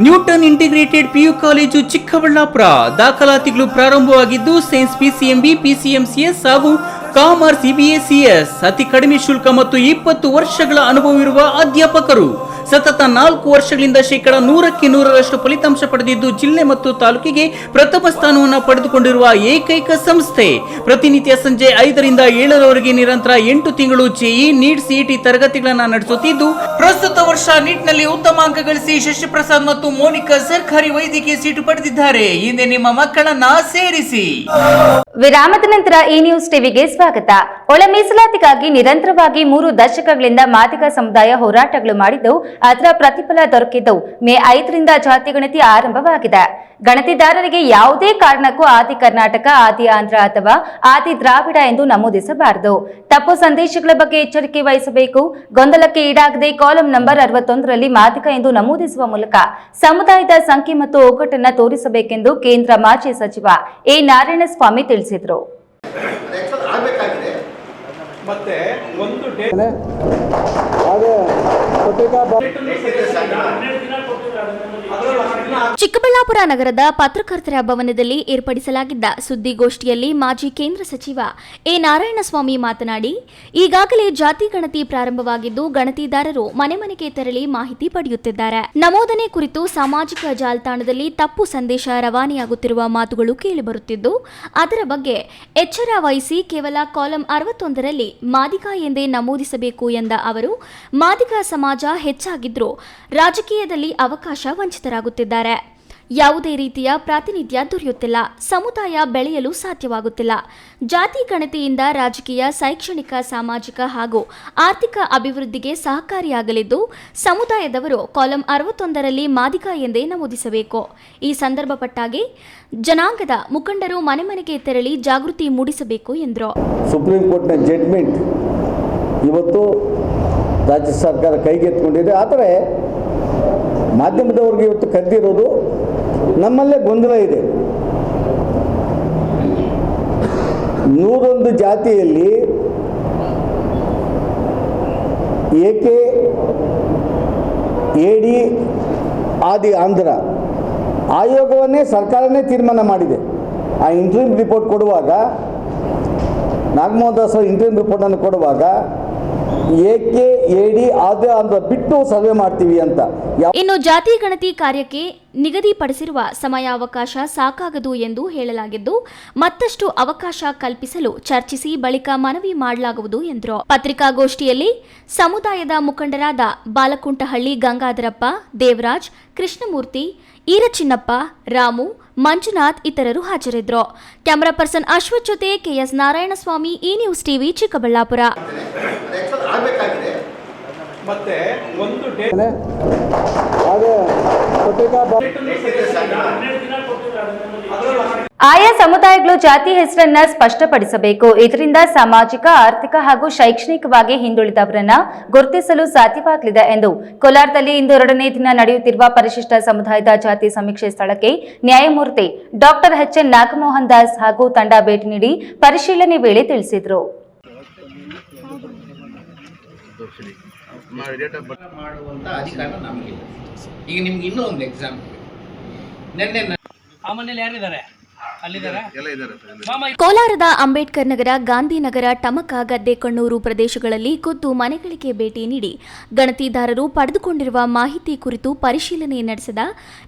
Newton integrated PU college Chikkaballapur. ದಾಖಲಾತಿಗಳು ಪ್ರಾರಂಭವಾಗಿದ್ದು, ಸೈನ್ಸ್ ಪಿಸಿಎಂಬಿ, ಪಿಸಿಎಂಸಿಎಸ್ ಹಾಗೂ ಕಾಮರ್ಸ್ ಇಬಿಎಸಿಎಸ್ ಅತಿ ಕಡಿಮೆ ಶುಲ್ಕ ಮತ್ತು ಇಪ್ಪತ್ತು ವರ್ಷಗಳ ಅನುಭವವಿರುವ ಅಧ್ಯಾಪಕರು. ಸತತ ನಾಲ್ಕು ವರ್ಷಗಳಿಂದ ಶೇಕಡ ನೂರಕ್ಕೆ ನೂರರಷ್ಟು ಫಲಿತಾಂಶ ಪಡೆದಿದ್ದು, ಜಿಲ್ಲೆ ಮತ್ತು ತಾಲೂಕಿಗೆ ಪ್ರಥಮ ಸ್ಥಾನವನ್ನು ಪಡೆದುಕೊಂಡಿರುವ ಏಕೈಕ ಸಂಸ್ಥೆ. ಪ್ರತಿನಿತ್ಯ ಸಂಜೆ ಐದರಿಂದ ಏಳರವರೆಗೆ ನಿರಂತರ ಎಂಟು ತಿಂಗಳು ಜೆಇ ನೀಟ್ ಸಿಇಟಿ ತರಗತಿಗಳನ್ನು ನಡೆಸುತ್ತಿದ್ದು, ಪ್ರಸ್ತುತ ವರ್ಷ ನೀಟ್ನಲ್ಲಿ ಉತ್ತಮ ಅಂಕ ಗಳಿಸಿ ಶಶಿಪ್ರಸಾದ್ ಮತ್ತು ಮೋನಿಕಾ ಸರ್ಕಾರಿ ವೈದ್ಯಕೀಯ ಸೀಟು ಪಡೆದಿದ್ದಾರೆ. ಹಿಂದೆ ನಿಮ್ಮ ಮಕ್ಕಳನ್ನ ಸೇರಿಸಿ. ವಿರಾಮದ ನಂತರ ಈ ನ್ಯೂಸ್ ಟಿವಿಗೆ ಸ್ವಾಗತ. ಒಳ ಮೀಸಲಾತಿಗಾಗಿ ನಿರಂತರವಾಗಿ ಮೂರು ದಶಕಗಳಿಂದ ಮಾದಿಗ ಸಮುದಾಯ ಹೋರಾಟಗಳು ಮಾಡಿದ್ದು, ಅದರ ಪ್ರತಿಫಲ ದೊರಕಿದ್ದವು ಮೇ ಐದರಿಂದ ಜಾತಿ ಗಣತಿ ಆರಂಭವಾಗಿದೆ. ಗಣತಿದಾರರಿಗೆ ಯಾವುದೇ ಕಾರಣಕ್ಕೂ ಆದಿ ಕರ್ನಾಟಕ, ಆದಿ ಆಂಧ್ರ ಅಥವಾ ಆದಿ ದ್ರಾವಿಡ ಎಂದು ನಮೂದಿಸಬಾರದು. ತಪ್ಪು ಸಂದೇಶಗಳ ಬಗ್ಗೆ ಎಚ್ಚರಿಕೆ ವಹಿಸಬೇಕು. ಗೊಂದಲಕ್ಕೆ ಈಡಾಗದೆ ಕಾಲಂ ನಂಬರ್ ಅರವತ್ತೊಂದರಲ್ಲಿ ಮಾದಿಗ ಎಂದು ನಮೂದಿಸುವ ಮೂಲಕ ಸಮುದಾಯದ ಸಂಖ್ಯೆ ಮತ್ತು ಒಗ್ಗಟ್ಟನ್ನು ತೋರಿಸಬೇಕೆಂದು ಕೇಂದ್ರ ಮಾಜಿ ಸಚಿವ ಎ ನಾರಾಯಣಸ್ವಾಮಿ ತಿಳಿಸಿದರು ತಿಳಿಸಿದ್ರು. ಚಿಕ್ಕಬಳ್ಳಾಪುರ ನಗರದ ಪತ್ರಕರ್ತರ ಭವನದಲ್ಲಿ ಏರ್ಪಡಿಸಲಾಗಿದ್ದ ಸುದ್ದಿಗೋಷ್ಠಿಯಲ್ಲಿ ಮಾಜಿ ಕೇಂದ್ರ ಸಚಿವ ಎ ನಾರಾಯಣಸ್ವಾಮಿ ಮಾತನಾಡಿ, ಈಗಾಗಲೇ ಜಾತಿ ಗಣತಿ ಪ್ರಾರಂಭವಾಗಿದ್ದು ಗಣತಿದಾರರು ಮನೆ ಮನೆಗೆ ತೆರಳಿ ಮಾಹಿತಿ ಪಡೆಯುತ್ತಿದ್ದಾರೆ. ನಮೋದನೆ ಕುರಿತು ಸಾಮಾಜಿಕ ಜಾಲತಾಣದಲ್ಲಿ ತಪ್ಪು ಸಂದೇಶ ರವಾನೆಯಾಗುತ್ತಿರುವ ಮಾತುಗಳು ಕೇಳಿಬರುತ್ತಿದ್ದು, ಅದರ ಬಗ್ಗೆ ಎಚ್ಚರ ವಹಿಸಿ ಕೇವಲ ಕಾಲಂ ಅರವತ್ತೊಂದರಲ್ಲಿ ಮಾದಿಗ ಎಂದೇ ನಮೂದಿಸಬೇಕು ಎಂದ ಅವರು, ಮಾದಿಗ ಸಮಾಜ ಹೆಚ್ಚಾಗಿದ್ರೂ ರಾಜಕೀಯದಲ್ಲಿ ಅವಕಾಶ ವಂಚಿತರಾಗುತ್ತಿದ್ದಾರೆ ಯಾವುದೇ ರೀತಿಯ ಪ್ರಾತಿನಿಧ್ಯ ದೊರೆಯುತ್ತಿಲ್ಲ. ಸಮುದಾಯ ಬೆಳೆಯಲು ಸಾಧ್ಯವಾಗುತ್ತಿಲ್ಲ. ಜಾತಿ ಗಣತಿಯಿಂದ ರಾಜಕೀಯ, ಶೈಕ್ಷಣಿಕ, ಸಾಮಾಜಿಕ ಹಾಗೂ ಆರ್ಥಿಕ ಅಭಿವೃದ್ಧಿಗೆ ಸಹಕಾರಿಯಾಗಲಿದ್ದು, ಸಮುದಾಯದವರು ಕಾಲಂ ಅರವತ್ತೊಂದರಲ್ಲಿ ಮಾದಿಗ ಎಂದೇ ನಮೂದಿಸಬೇಕು. ಈ ಸಂದರ್ಭಪಟ್ಟಾಗಿ ಜನಾಂಗದ ಮುಖಂಡರು ಮನೆ ಮನೆಗೆ ತೆರಳಿ ಜಾಗೃತಿ ಮೂಡಿಸಬೇಕು ಎಂದರು. ಸುಪ್ರೀಂ ಕೋರ್ಟ್ನ ಜಡ್ಜ್ಮೆಂಟ್ ಇವತ್ತು ರಾಜ್ಯ ಸರ್ಕಾರ ಕೈಗೆತ್ತಿಕೊಂಡಿದೆ. ಆದರೆ ಮಾಧ್ಯಮದವ್ರಿಗೆ ಇವತ್ತು ಕದ್ದಿರೋದು ನಮ್ಮಲ್ಲೇ ಗೊಂದಲ ಇದೆ. ನೂರೊಂದು ಜಾತಿಯಲ್ಲಿ ಏಕೆ ಎಡಿ ಆದಿ ಆಂಧ್ರ ಆಯೋಗವನ್ನೇ ಸರ್ಕಾರನೇ ತೀರ್ಮಾನ ಮಾಡಿದೆ. ಆ ಇಂಟ್ರೀಮ್ ರಿಪೋರ್ಟ್ ಕೊಡುವಾಗ ನಾಗಮೋಹನ್ ದಾಸ್ ಇಂಟ್ರೀಮ್ ರಿಪೋರ್ಟನ್ನು ಕೊಡುವಾಗ ಏಕೆ ಎಡಿ ಅಂತ ಬಿಟ್ಟು ಮಾಡ್ತೀವಿ ಅಂತ. ಇನ್ನು ಜಾತಿ ಗಣತಿ ಕಾರ್ಯಕ್ಕೆ ನಿಗದಿಪಡಿಸಿರುವ ಸಮಯಾವಕಾಶ ಸಾಕಾಗದು ಎಂದು ಹೇಳಲಾಗಿದ್ದು, ಮತ್ತಷ್ಟು ಅವಕಾಶ ಕಲ್ಪಿಸಲು ಚರ್ಚಿಸಿ ಬಳಿಕ ಮನವಿ ಮಾಡಲಾಗುವುದು ಎಂದರು. ಪತ್ರಿಕಾಗೋಷ್ಠಿಯಲ್ಲಿ ಸಮುದಾಯದ ಮುಖಂಡರಾದ ಬಾಲಕುಂಟಹಳ್ಳಿ ಗಂಗಾಧರಪ್ಪ, ದೇವರಾಜ್, ಕೃಷ್ಣಮೂರ್ತಿ, ಈರಚಿನ್ನಪ್ಪ, ರಾಮು ಮಂಜುನಾಥ್ ಇತರರು ಹಾಜರಿದ್ದರು ಕ್ಯಾಮರಾ ಪರ್ಸನ್ ಅಶ್ವಥ್ ಜೊತೆ ಕೆಎಸ್ ನಾರಾಯಣಸ್ವಾಮಿ ಈ ನ್ಯೂಸ್ ಟಿವಿ ಚಿಕ್ಕಬಳ್ಳಾಪುರ. ಆಯಾ ಸಮುದಾಯಗಳು ಜಾತಿ ಹೆಸರನ್ನ ಸ್ಪಷ್ಟಪಡಿಸಬೇಕು. ಇದರಿಂದ ಸಾಮಾಜಿಕ ಆರ್ಥಿಕ ಹಾಗೂ ಶೈಕ್ಷಣಿಕವಾಗಿ ಹಿಂದುಳಿದವರನ್ನ ಗುರುತಿಸಲು ಸಾಧ್ಯವಾಗಲಿದೆ ಎಂದು ಕೋಲಾರದಲ್ಲಿ ಇಂದು ಎರಡನೇ ದಿನ ನಡೆಯುತ್ತಿರುವ ಪರಿಶಿಷ್ಟ ಸಮುದಾಯದ ಜಾತಿ ಸಮೀಕ್ಷೆ ಸ್ಥಳಕ್ಕೆ ನ್ಯಾಯಮೂರ್ತಿ doctor H. N. Nagamohan Das ಹಾಗೂ ತಂಡ ಭೇಟಿ ನೀಡಿ ಪರಿಶೀಲನೆ ವೇಳೆ ತಿಳಿಸಿದರು. ಆ ಮನೇಲಿ ಯಾರಿದ್ದಾರೆ? ಕೋಲಾರದ ಅಂಬೇಡ್ಕರ್ ನಗರ ಗಾಂಧಿನಗರ ಟಮಕ ಗದ್ದೆಕಣ್ಣೂರು ಪ್ರದೇಶಗಳಲ್ಲಿ ಖುದ್ದು ಮನೆಗಳಿಗೆ ಭೇಟಿ ನೀಡಿ ಗಣತಿದಾರರು ಪಡೆದುಕೊಂಡಿರುವ ಮಾಹಿತಿ ಕುರಿತು ಪರಿಶೀಲನೆ ನಡೆಸಿದ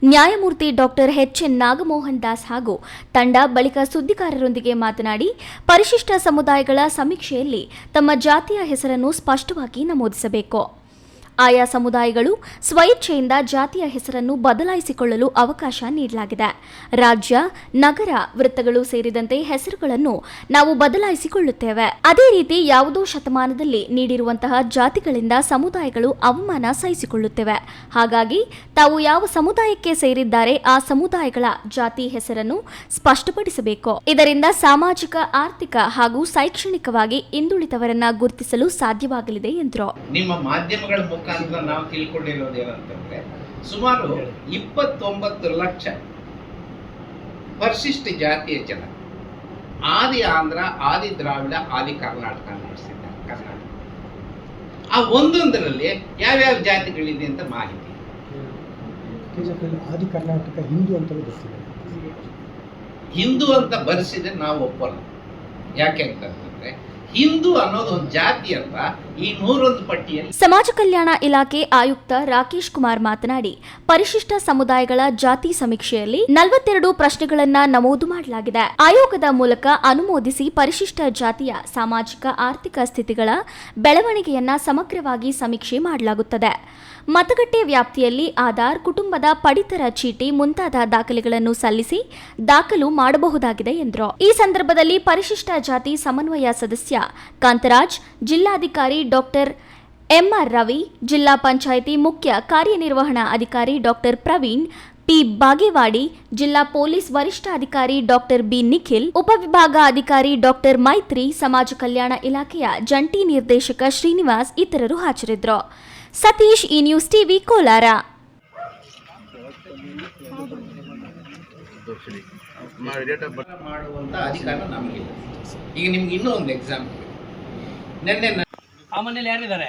ನ್ಯಾಯಮೂರ್ತಿ doctor H N Nagamohan Das ಹಾಗೂ ತಂಡ ಬಳಿಕ ಸುದ್ದಿಗಾರರೊಂದಿಗೆ ಮಾತನಾಡಿ ಪರಿಶಿಷ್ಟ ಸಮುದಾಯಗಳ ಸಮೀಕ್ಷೆಯಲ್ಲಿ ತಮ್ಮ ಜಾತಿಯ ಹೆಸರನ್ನು ಸ್ಪಷ್ಟವಾಗಿ ನಮೂದಿಸಬೇಕು. ಆಯಾ ಸಮುದಾಯಗಳು ಸ್ವಇಚ್ಛೆಯಿಂದ ಜಾತಿಯ ಹೆಸರನ್ನು ಬದಲಾಯಿಸಿಕೊಳ್ಳಲು ಅವಕಾಶ ನೀಡಲಾಗಿದೆ. ರಾಜ್ಯ, ನಗರ ವೃತ್ತಗಳು ಸೇರಿದಂತೆ ಹೆಸರುಗಳನ್ನು ನಾವು ಬದಲಾಯಿಸಿಕೊಳ್ಳುತ್ತೇವೆ. ಅದೇ ರೀತಿ ಯಾವುದೋ ಶತಮಾನದಲ್ಲಿ ನೀಡಿರುವಂತಹ ಜಾತಿಗಳಿಂದ ಸಮುದಾಯಗಳು ಅವಮಾನ ಸಹಿಸಿಕೊಳ್ಳುತ್ತೇವೆ. ಹಾಗಾಗಿ ತಾವು ಯಾವ ಸಮುದಾಯಕ್ಕೆ ಸೇರಿದ್ದಾರೆ ಆ ಸಮುದಾಯಗಳ ಜಾತಿ ಹೆಸರನ್ನು ಸ್ಪಷ್ಟಪಡಿಸಬೇಕು. ಇದರಿಂದ ಸಾಮಾಜಿಕ, ಆರ್ಥಿಕ ಹಾಗೂ ಶೈಕ್ಷಣಿಕವಾಗಿ ಹಿಂದುಳಿದವರನ್ನ ಗುರುತಿಸಲು ಸಾಧ್ಯವಾಗಲಿದೆ ಎಂದರು. ಮುಖಾಂತರ ನಾವು ತಿಳ್ಕೊಂಡಿರೋದು ಏನಂತಂದ್ರೆ ಸುಮಾರು ಇಪ್ಪತ್ತೊಂಬತ್ತು ಲಕ್ಷ ಪರಿಶಿಷ್ಟ ಜಾತಿಯ ಜನ ಆದಿ ಆಂಧ್ರ ಆದಿ ದ್ರಾವಿಡ ಆದಿ ಕರ್ನಾಟಕ ನಡೆಸಿದ್ದಾರೆ ಕರ್ನಾಟಕ. ಆ ಒಂದೊಂದರಲ್ಲಿ ಯಾವ್ಯಾವ ಜಾತಿಗಳಿದೆ ಅಂತ ಮಾಹಿತಿ? ಆದಿ ಕರ್ನಾಟಕ ಹಿಂದೂ ಅಂತ ಹಿಂದೂ ಅಂತ ಬರೆಸಿದ್ರೆ ನಾವು ಒಪ್ಪಲ್ಲ. ಯಾಕೆ ಅಂತಂತಂದ್ರೆ ಹಿಂದೂ ಅನ್ನೋದು ಒಂದು ಜಾತಿ ಅಂತ ಈ ನೂರೊಂದು ಪಟ್ಟಿಯಲ್ಲಿ ಸಮಾಜ ಕಲ್ಯಾಣ ಇಲಾಖೆ ಆಯುಕ್ತ ರಾಕೇಶ್ ಕುಮಾರ್ ಮಾತನಾಡಿ, ಪರಿಶಿಷ್ಟ ಸಮುದಾಯಗಳ ಜಾತಿ ಸಮೀಕ್ಷೆಯಲ್ಲಿ ನಲವತ್ತೆರಡು ಪ್ರಶ್ನೆಗಳನ್ನ ನಮೂದು ಮಾಡಲಾಗಿದೆ. ಆಯೋಗದ ಮೂಲಕ ಅನುಮೋದಿಸಿ ಪರಿಶಿಷ್ಟ ಜಾತಿಯ ಸಾಮಾಜಿಕ, ಆರ್ಥಿಕ ಸ್ಥಿತಿಗಳ ಬೆಳವಣಿಗೆಯನ್ನ ಸಮಗ್ರವಾಗಿ ಸಮೀಕ್ಷೆ ಮಾಡಲಾಗುತ್ತದೆ. ಮತಗಟ್ಟೆ ವ್ಯಾಪ್ತಿಯಲ್ಲಿ ಆಧಾರ್, ಕುಟುಂಬದ ಪಡಿತರ ಚೀಟಿ ಮುಂತಾದ ದಾಖಲೆಗಳನ್ನು ಸಲ್ಲಿಸಿ ದಾಖಲು ಮಾಡಬಹುದಾಗಿದೆ ಎಂದರು. ಈ ಸಂದರ್ಭದಲ್ಲಿ ಪರಿಶಿಷ್ಟ ಜಾತಿ ಸಮನ್ವಯ ಸದಸ್ಯ ಕಾಂತರಾಜ್, ಜಿಲ್ಲಾಧಿಕಾರಿ ಡಾಕ್ಟರ್ ಎಂಆರ್ ರವಿ, ಜಿಲ್ಲಾ ಪಂಚಾಯಿತಿ ಮುಖ್ಯ ಕಾರ್ಯನಿರ್ವಹಣಾ ಅಧಿಕಾರಿ ಡಾಕ್ಟರ್ ಪ್ರವೀಣ್, ಪಿ ಬಾಗೇವಾಡಿ, ಜಿಲ್ಲಾ ಪೊಲೀಸ್ ವರಿಷ್ಠಾಧಿಕಾರಿ ಡಾಕ್ಟರ್ ಬಿ ನಿಖಿಲ್ ಉಪವಿಭಾಗ ಅಧಿಕಾರಿ ಡಾಕ್ಟರ್ ಮೈತ್ರಿ, ಸಮಾಜ ಕಲ್ಯಾಣ ಇಲಾಖೆಯ ಜಂಟಿ ನಿರ್ದೇಶಕ ಶ್ರೀನಿವಾಸ್ ಇತರರು ಹಾಜರಿದ್ದರು. ಸತೀಶ್ ಈ ನ್ಯೂಸ್ ಟಿವಿ ಕೋಲಾರ. ಈಗ ನಿಮ್ಗೆ ಇನ್ನೂ ಒಂದು ಎಕ್ಸಾಂಪಲ್ ನಿನ್ನೆ ಯಾರಿದ್ದಾರೆ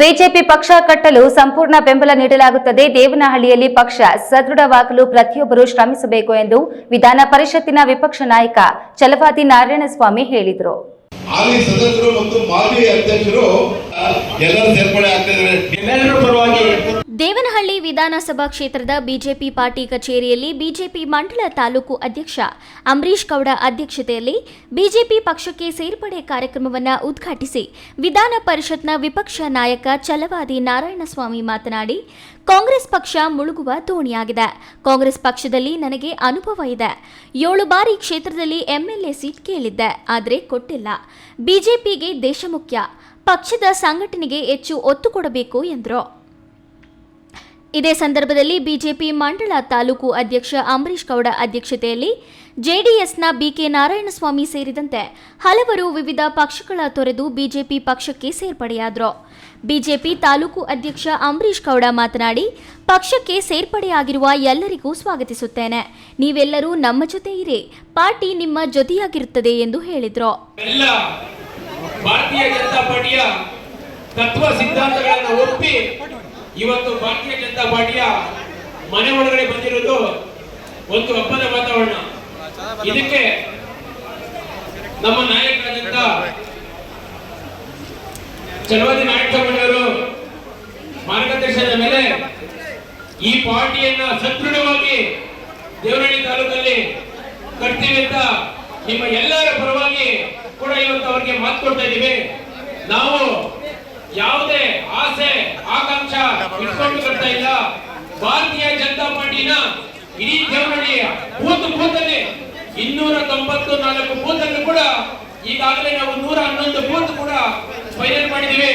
ಬಿಜೆಪಿ ಪಕ್ಷ ಕಟ್ಟಲು ಸಂಪೂರ್ಣ ಬೆಂಬಲ ನೀಡಲಾಗುತ್ತದೆ. ದೇವನಹಳ್ಳಿಯಲ್ಲಿ ಪಕ್ಷ ಸದೃಢವಾಗಲು ಪ್ರತಿಯೊಬ್ಬರು ಶ್ರಮಿಸಬೇಕು ಎಂದು ವಿಧಾನ ಪರಿಷತ್ತಿನ ವಿಪಕ್ಷ ನಾಯಕ ಚಲವಾದಿ ನಾರಾಯಣಸ್ವಾಮಿ ಹೇಳಿದರು. ಹಾಲಿ ಸದಸ್ಯರು ಮತ್ತು ಮಾಜಿ ಅಧ್ಯಕ್ಷರು ಎಲ್ಲರೂ ಸೇರ್ಪಡೆ ಆಗ್ತಿದ್ದಾರೆ ಎಲ್ಲರೂ ಪರವಾಗಿ ದೇವನಹಳ್ಳಿ ವಿಧಾನಸಭಾ ಕ್ಷೇತ್ರದ ಬಿಜೆಪಿ ಪಾರ್ಟಿ ಕಚೇರಿಯಲ್ಲಿ ಬಿಜೆಪಿ ಮಂಡಲ ತಾಲೂಕು ಅಧ್ಯಕ್ಷ ಅಂಬರೀಶ್ ಗೌಡ ಅಧ್ಯಕ್ಷತೆಯಲ್ಲಿ ಬಿಜೆಪಿ ಪಕ್ಷಕ್ಕೆ ಸೇರ್ಪಡೆ ಕಾರ್ಯಕ್ರಮವನ್ನು ಉದ್ಘಾಟಿಸಿ ವಿಧಾನ ಪರಿಷತ್ನ ವಿಪಕ್ಷ ನಾಯಕ ಚಲವಾದಿ ನಾರಾಯಣಸ್ವಾಮಿ ಮಾತನಾಡಿ, ಕಾಂಗ್ರೆಸ್ ಪಕ್ಷ ಮುಳುಗುವ ದೋಣಿಯಾಗಿದೆ. ಕಾಂಗ್ರೆಸ್ ಪಕ್ಷದಲ್ಲಿ ನನಗೆ ಅನುಭವ ಇದೆ. ಏಳು ಬಾರಿ ಕ್ಷೇತ್ರದಲ್ಲಿ ಎಂಎಲ್ಎ ಸೀಟ್ ಕೇಳಿದ್ದೆ, ಆದರೆ ಕೊಟ್ಟಿಲ್ಲ. ಬಿಜೆಪಿಗೆ ದೇಶ ಮುಖ್ಯ. ಪಕ್ಷದ ಸಂಘಟನೆಗೆ ಹೆಚ್ಚು ಒತ್ತು ಕೊಡಬೇಕು ಎಂದರು. ಇದೇ ಸಂದರ್ಭದಲ್ಲಿ ಬಿಜೆಪಿ ಮಂಡಳ ತಾಲೂಕು ಅಧ್ಯಕ್ಷ ಅಂಬರೀಶ್ ಗೌಡ ಅಧ್ಯಕ್ಷತೆಯಲ್ಲಿ ಜೆಡಿಎಸ್ನ ಬಿಕೆ ನಾರಾಯಣಸ್ವಾಮಿ ಸೇರಿದಂತೆ ಹಲವರು ವಿವಿಧ ಪಕ್ಷಗಳ ತೊರೆದು ಬಿಜೆಪಿ ಪಕ್ಷಕ್ಕೆ ಸೇರ್ಪಡೆಯಾದರು. ಬಿಜೆಪಿ ತಾಲೂಕು ಅಧ್ಯಕ್ಷ ಅಂಬರೀಶ್ ಗೌಡ ಮಾತನಾಡಿ, ಪಕ್ಷಕ್ಕೆ ಸೇರ್ಪಡೆಯಾಗಿರುವ ಎಲ್ಲರಿಗೂ ಸ್ವಾಗತಿಸುತ್ತೇನೆ. ನೀವೆಲ್ಲರೂ ನಮ್ಮ ಜೊತೆ ಇರಿ. ಪಾರ್ಟಿ ನಿಮ್ಮ ಜೊತೆಯಾಗಿರುತ್ತದೆ ಎಂದು ಹೇಳಿದರು. ಭಾರತೀಯ ಜನತಾ ಪಾರ್ಟಿಯ ತತ್ವ ಸಿದ್ಧಾಂತಗಳನ್ನು ಇವತ್ತು ಭಾರತೀಯ ಜನತಾ ಪಾರ್ಟಿಯ ಮನೆ ಒಳಗಡೆ ಬಂದಿರೋದು ಒಂದು ಹಬ್ಬದ ವಾತಾವರಣ. ಇದಕ್ಕೆ ನಮ್ಮ ನಾಯಕರಾದಂತ ಚಲವಾದಿ ನಾಯಕರು ಮಾರ್ಗದರ್ಶನದ ಮೇಲೆ ಈ ಪಾರ್ಟಿಯನ್ನ ಸದೃಢವಾಗಿ ದೇವರಹಳ್ಳಿ ತಾಲೂಕಲ್ಲಿ ಕಟ್ತೀವಿ ಅಂತ ನಿಮ್ಮ ಎಲ್ಲರ ಪರವಾಗಿ ಕೂಡ ಇವತ್ತು ಅವರಿಗೆ ಮಾತು ಕೊಡ್ತಾ ಇದ್ದೀವಿ. ನಾವು ಯಾವುದೇ ಆಸೆ, ಆಕಾಂಕ್ಷ ಇಟ್ಕೊಂಡು ಬರ್ತಾ ಇಲ್ಲ. ಭಾರತೀಯ ಜನತಾ ಪಾರ್ಟಿನ ಇಡೀ ದೇವನಹಳ್ಳಿಯ ಬೂತ್ ಬೂತಲ್ಲಿ ಇನ್ನೂರ ತೊಂಬತ್ತು ನಾಲ್ಕು ಬೂತ್ ಅನ್ನು ಕೂಡ ಈಗಾಗಲೇ ನಾವು ನೂರ ಹನ್ನೊಂದು ಬೂತ್ ಕೂಡ ಫೈನಲ್ ಮಾಡಿದೀವಿ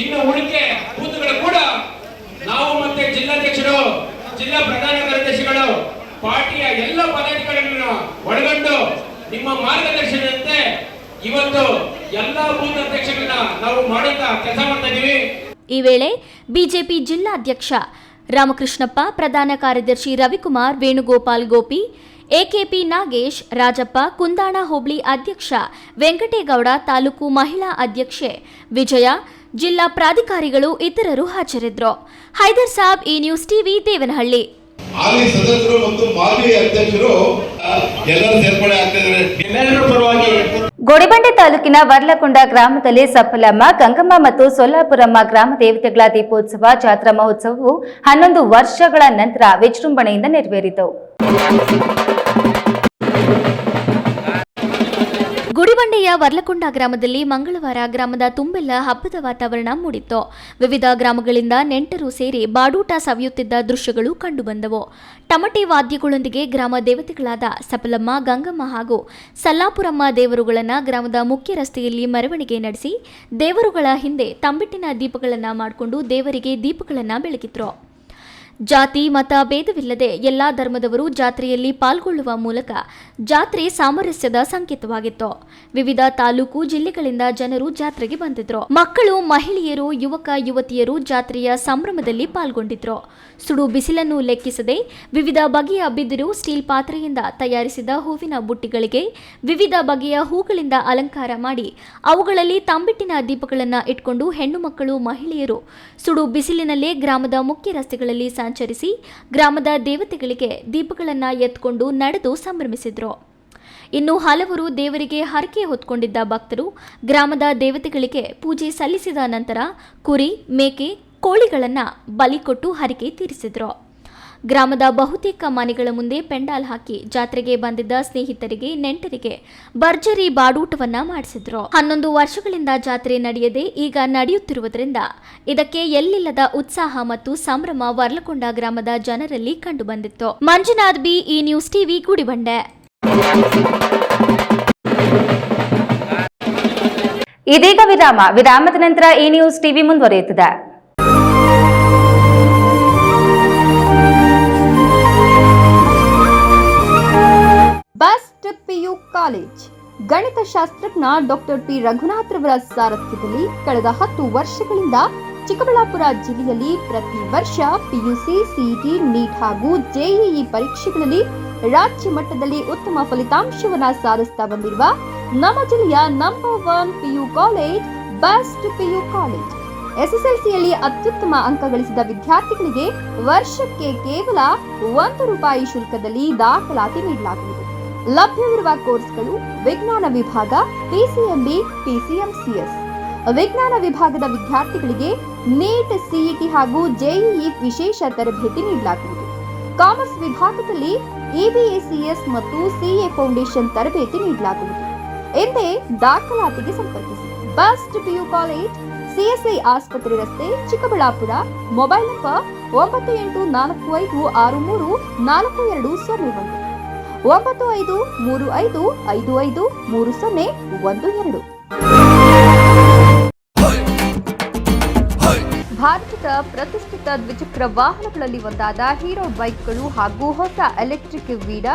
ಇನ್ನು ಉಳಿಕೆ ಬೂತ್ಗಳು ಕೂಡ ನಾವು ಮತ್ತೆ ಜಿಲ್ಲಾಧ್ಯಕ್ಷರು, ಜಿಲ್ಲಾ ಪ್ರಧಾನ ಕಾರ್ಯದರ್ಶಿಗಳು, ಪಾರ್ಟಿಯ ಎಲ್ಲ ಪದಾಧಿಕಾರಿಗಳನ್ನ ಒಳಗೊಂಡು ನಿಮ್ಮ ಮಾರ್ಗದರ್ಶನದಂತೆ ಇವತ್ತು ನಾವು ಈ ವೇಳೆ ಬಿಜೆಪಿ ಜಿಲ್ಲಾಧ್ಯಕ್ಷ ರಾಮಕೃಷ್ಣಪ್ಪ, ಪ್ರಧಾನ ಕಾರ್ಯದರ್ಶಿ ರವಿಕುಮಾರ್, ವೇಣುಗೋಪಾಲ್ ಗೋಪಿ, ಎಕೆಪಿ ನಾಗೇಶ್, ರಾಜಪ್ಪ, ಕುಂದಾಣ ಹೋಬಳಿ ಅಧ್ಯಕ್ಷ ವೆಂಕಟೇಗೌಡ, ತಾಲೂಕು ಮಹಿಳಾ ಅಧ್ಯಕ್ಷೆ ವಿಜಯ, ಜಿಲ್ಲಾ ಪ್ರಾಧಿಕಾರಿಗಳು ಇತರರು ಹಾಜರಿದ್ದರು ಹೈದರ್ ಸಾಬ್ ಈ ನ್ಯೂಸ್ ಟಿವಿ, ದೇವನಹಳ್ಳಿ. ಹಾಲಿ ಸದಸ್ಯರು ಮತ್ತು ಮಾಜಿ ಅಧ್ಯಕ್ಷರು ಎಲ್ಲರೂ ಸೇರ್ಪಡೆ ಆಗ್ತಿದ್ದಾರೆ ಎಲ್ಲರ ಪರವಾಗಿ ಗೋಡಿಬಂಡೆ ತಾಲೂಕಿನ ವರ್ಲಕೊಂಡ ಗ್ರಾಮದಲ್ಲಿ ಸಫಲಮ್ಮ ಗಂಗಮ್ಮ ಮತ್ತು ಸೊಲ್ಲಾಪುರಮ್ಮ ಗ್ರಾಮ ದೇವತೆಗಳ ದೀಪೋತ್ಸವ ಜಾತ್ರಾ ಮಹೋತ್ಸವವು ಹನ್ನೊಂದು ವರ್ಷಗಳ ನಂತರ ವಿಜೃಂಭಣೆಯಿಂದ ನೆರವೇರಿತು. ಗುಡಿಬಂಡೆಯ ವರ್ಲಕೊಂಡ ಗ್ರಾಮದಲ್ಲಿ ಮಂಗಳವಾರ ಗ್ರಾಮದ ತುಂಬೆಲ್ಲ ಹಬ್ಬದ ವಾತಾವರಣ ಮೂಡಿತ್ತು. ವಿವಿಧ ಗ್ರಾಮಗಳಿಂದ ನೆಂಟರು ಸೇರಿ ಬಾಡೂಟ ಸವಿಯುತ್ತಿದ್ದ ದೃಶ್ಯಗಳು ಕಂಡುಬಂದವು. ಟಮಟೆ ವಾದ್ಯಗಳೊಂದಿಗೆ ಗ್ರಾಮ ದೇವತೆಗಳಾದ ಸಪಲಮ್ಮ, ಗಂಗಮ್ಮ ಹಾಗೂ ಸಲ್ಲಾಪುರಮ್ಮ ದೇವರುಗಳನ್ನು ಗ್ರಾಮದ ಮುಖ್ಯ ರಸ್ತೆಯಲ್ಲಿ ಮೆರವಣಿಗೆ ನಡೆಸಿ ದೇವರುಗಳ ಹಿಂದೆ ತಂಬಿಟ್ಟಿನ ದೀಪಗಳನ್ನು ಮಾಡಿಕೊಂಡು ದೇವರಿಗೆ ದೀಪಗಳನ್ನು ಬೆಳಗಿದ್ರು. ಜಾತಿ, ಮತ ಭೇದವಿಲ್ಲದೆ ಎಲ್ಲಾ ಧರ್ಮದವರು ಜಾತ್ರೆಯಲ್ಲಿ ಪಾಲ್ಗೊಳ್ಳುವ ಮೂಲಕ ಜಾತ್ರೆ ಸಾಮರಸ್ಯದ ಸಂಕೇತವಾಗಿತ್ತು. ವಿವಿಧ ತಾಲೂಕು ಜಿಲ್ಲೆಗಳಿಂದ ಜನರು ಜಾತ್ರೆಗೆ ಬಂದಿದ್ರು. ಮಕ್ಕಳು, ಮಹಿಳೆಯರು, ಯುವಕ, ಯುವತಿಯರು ಜಾತ್ರೆಯ ಸಂಭ್ರಮದಲ್ಲಿ ಪಾಲ್ಗೊಂಡಿದ್ರು. ಸುಡು ಬಿಸಿಲನ್ನು ಲೆಕ್ಕಿಸದೆ ವಿವಿಧ ಬಗೆಯ ಬಿದಿರು, ಸ್ಟೀಲ್ ಪಾತ್ರೆಯಿಂದ ತಯಾರಿಸಿದ ಹೂವಿನ ಬುಟ್ಟಿಗಳಿಗೆ ವಿವಿಧ ಬಗೆಯ ಹೂಗಳಿಂದ ಅಲಂಕಾರ ಮಾಡಿ ಅವುಗಳಲ್ಲಿ ತಂಬಿಟ್ಟಿನ ದೀಪಗಳನ್ನು ಇಟ್ಕೊಂಡು ಹೆಣ್ಣು ಮಕ್ಕಳು, ಮಹಿಳೆಯರು ಸುಡು ಬಿಸಿಲಿನಲ್ಲೇ ಗ್ರಾಮದ ಮುಖ್ಯ ರಸ್ತೆಗಳಲ್ಲಿ ಸಂಚರಿಸಿ ಗ್ರಾಮದ ದೇವತೆಗಳಿಗೆ ದೀಪಗಳನ್ನು ಎತ್ಕೊಂಡು ನಡೆದು ಸಂಭ್ರಮಿಸಿದರು. ಇನ್ನು ಹಲವರು ದೇವರಿಗೆ ಹರಕೆ ಹೊತ್ಕೊಂಡಿದ್ದ ಭಕ್ತರು ಗ್ರಾಮದ ದೇವತೆಗಳಿಗೆ ಪೂಜೆ ಸಲ್ಲಿಸಿದ ನಂತರ ಕುರಿ, ಮೇಕೆ, ಕೋಳಿಗಳನ್ನು ಬಲಿ ಕೊಟ್ಟು ಹರಕೆ ತೀರಿಸಿದ್ರು. ಗ್ರಾಮದ ಬಹುತೇಕ ಮನೆಗಳ ಮುಂದೆ ಪೆಂಡಾಲ್ ಹಾಕಿ ಜಾತ್ರೆಗೆ ಬಂದಿದ್ದ ಸ್ನೇಹಿತರಿಗೆ ನೆಂಟರಿಗೆ ಭರ್ಜರಿ ಬಾಡೂಟವನ್ನ ಮಾಡಿಸಿದ್ರು. ಹನ್ನೊಂದು ವರ್ಷಗಳಿಂದ ಜಾತ್ರೆ ನಡೆಯದೆ ಈಗ ನಡೆಯುತ್ತಿರುವುದರಿಂದ ಇದಕ್ಕೆ ಎಲ್ಲಿಲ್ಲದ ಉತ್ಸಾಹ ಮತ್ತು ಸಂಭ್ರಮ ವರ್ಲಕೊಂಡ ಗ್ರಾಮದ ಜನರಲ್ಲಿ ಕಂಡುಬಂದಿತ್ತು. Manjunath, B E news TV, Gudibande. ಇದೀಗ ವಿರಾಮ. ವಿರಾಮದ ನಂತರ ಈ ನ್ಯೂಸ್ ಟಿವಿ ಮುಂದುವರಿಯುತ್ತದೆ. ಗಣಿತಶಾಸ್ತ್ರಜ್ಞ ಡಾಕ್ಟರ್ ಪಿ ರಘುನಾಥ್ರವರ ಸಾರಥ್ಯದಲ್ಲಿ ಕಳೆದ ಹತ್ತು ವರ್ಷಗಳಿಂದ ಚಿಕ್ಕಬಳ್ಳಾಪುರ ಜಿಲ್ಲೆಯಲ್ಲಿ ಪ್ರತಿ ವರ್ಷ ಪಿಯುಸಿ, ಸಿಇಟಿ, ನೀಟ್ ಹಾಗೂ ಜೆಇಇ ಪರೀಕ್ಷೆಗಳಲ್ಲಿ ರಾಜ್ಯ ಮಟ್ಟದಲ್ಲಿ ಉತ್ತಮ ಫಲಿತಾಂಶವನ್ನ ಸಾಧಿಸ್ತಾ ಬಂದಿರುವ ನಮ್ಮ ಜಿಲ್ಲೆಯ number one PU college best PU college ಎಸ್ಎಸ್ಎಲ್ಸಿಯಲ್ಲಿ ಅತ್ಯುತ್ತಮ ಅಂಕ ಗಳಿಸಿದ ವಿದ್ಯಾರ್ಥಿಗಳಿಗೆ ವರ್ಷಕ್ಕೆ ಕೇವಲ ಒಂದು ರೂಪಾಯಿ ಶುಲ್ಕದಲ್ಲಿ ದಾಖಲಾತಿ ನೀಡಲಾಗುವುದು. ಲಭ್ಯವಿರುವ ಕೋರ್ಸ್ಗಳು ವಿಜ್ಞಾನ ವಿಭಾಗ ಪಿಸಿಎಂಬಿ ಪಿಸಿಎಂಸಿಎಸ್ ವಿಜ್ಞಾನ ವಿಭಾಗದ ವಿದ್ಯಾರ್ಥಿಗಳಿಗೆ ನೀಟ್ ಸಿಇಟಿ ಹಾಗೂ ಜೆಇಇ ವಿಶೇಷ ತರಬೇತಿ ನೀಡಲಾಗುವುದು. ಕಾಮರ್ಸ್ ವಿಭಾಗದಲ್ಲಿ ಇಬಿಎಸಿಎಸ್ ಮತ್ತು ಸಿಎ ಫೌಂಡೇಶನ್ ತರಬೇತಿ ನೀಡಲಾಗುವುದು. ಎಂದೇ ದಾಖಲಾತಿಗೆ ಸಂಪರ್ಕಿಸಿ. ಬೆಸ್ಟ್ ಪಿಯು ಕಾಲೇಜ್ ಸಿಎಸ್ಐ ಆಸ್ಪತ್ರೆ ರಸ್ತೆ, ಚಿಕ್ಕಬಳ್ಳಾಪುರ, ಮೊಬೈಲ್ ನಂಬರ್ ಒಂಬತ್ತು ಎಂಟು ನಾಲ್ಕು ಐದು ಆರು ಮೂರು ನಾಲ್ಕು ಎರಡು ಸೊನ್ನೆ ಒಂದು. ಒಂಬತ್ತು ಐದು ಮೂರು ಐದು ಐದು ಐದು ಮೂರು ಸೊನ್ನೆ ಒಂದು ಎರಡು. ಭಾರತದ ಪ್ರತಿಷ್ಠಿತ ದ್ವಿಚಕ್ರ ವಾಹನಗಳಲ್ಲಿ ಒಂದಾದ ಹೀರೋ ಬೈಕ್ಗಳು ಹಾಗೂ ಹೊಸ ಎಲೆಕ್ಟ್ರಿಕ್ ವೀಡಾ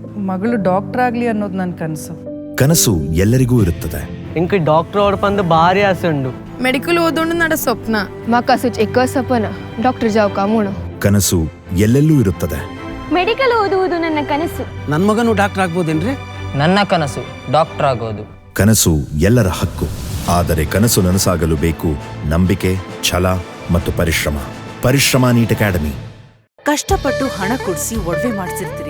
ಮಗಳು ಡಾಕ್ಟರ್ ಆಗಲಿ ಅನ್ನೋದು ನನ್ನ ಕನಸು ಕನಸು ಎಲ್ಲರಿಗೂ ಇರುತ್ತದೆ ఇంక డాక్టర్ ఓడిపందు భారీ ఆశ ఉండు ಮೆಡಿಕಲ್ ಓದೋಣ ನಡ ಸ್ವಪ್ನ ಮಕ್ಕಸು ಚಿಕ್ಕ ಸಪನ ಡಾಕ್ಟರ್ ಜಾವ್ ಕಾಮೋಣ ಕನಸು ಎಲ್ಲೆಲ್ಲೂ ಇರುತ್ತದೆ ಮೆಡಿಕಲ್ ಓದುವುದು ನನ್ನ ಕನಸು ನನ್ನ ಮಗನು ಡಾಕ್ಟರ್ ಆಗ್ಬೋದೇನ್ರಿ ನನ್ನ ಕನಸು ಡಾಕ್ಟರ್ ಆಗೋದು ಕನಸು ಎಲ್ಲರ ಹಕ್ಕು ಆದರೆ ಕನಸು ನನಸಾಗಲು ಬೇಕು ನಂಬಿಕೆ ಛಲ ಮತ್ತು ಪರಿಶ್ರಮ ಪರಿಶ್ರಮ ನೀಟ್ ಅಕಾಡೆಮಿ ಕಷ್ಟಪಟ್ಟು ಹಣ ಕೊಡಿಸಿ ಒಡವೆ ಮಾಡಿಸಿರ್ತೀರಿ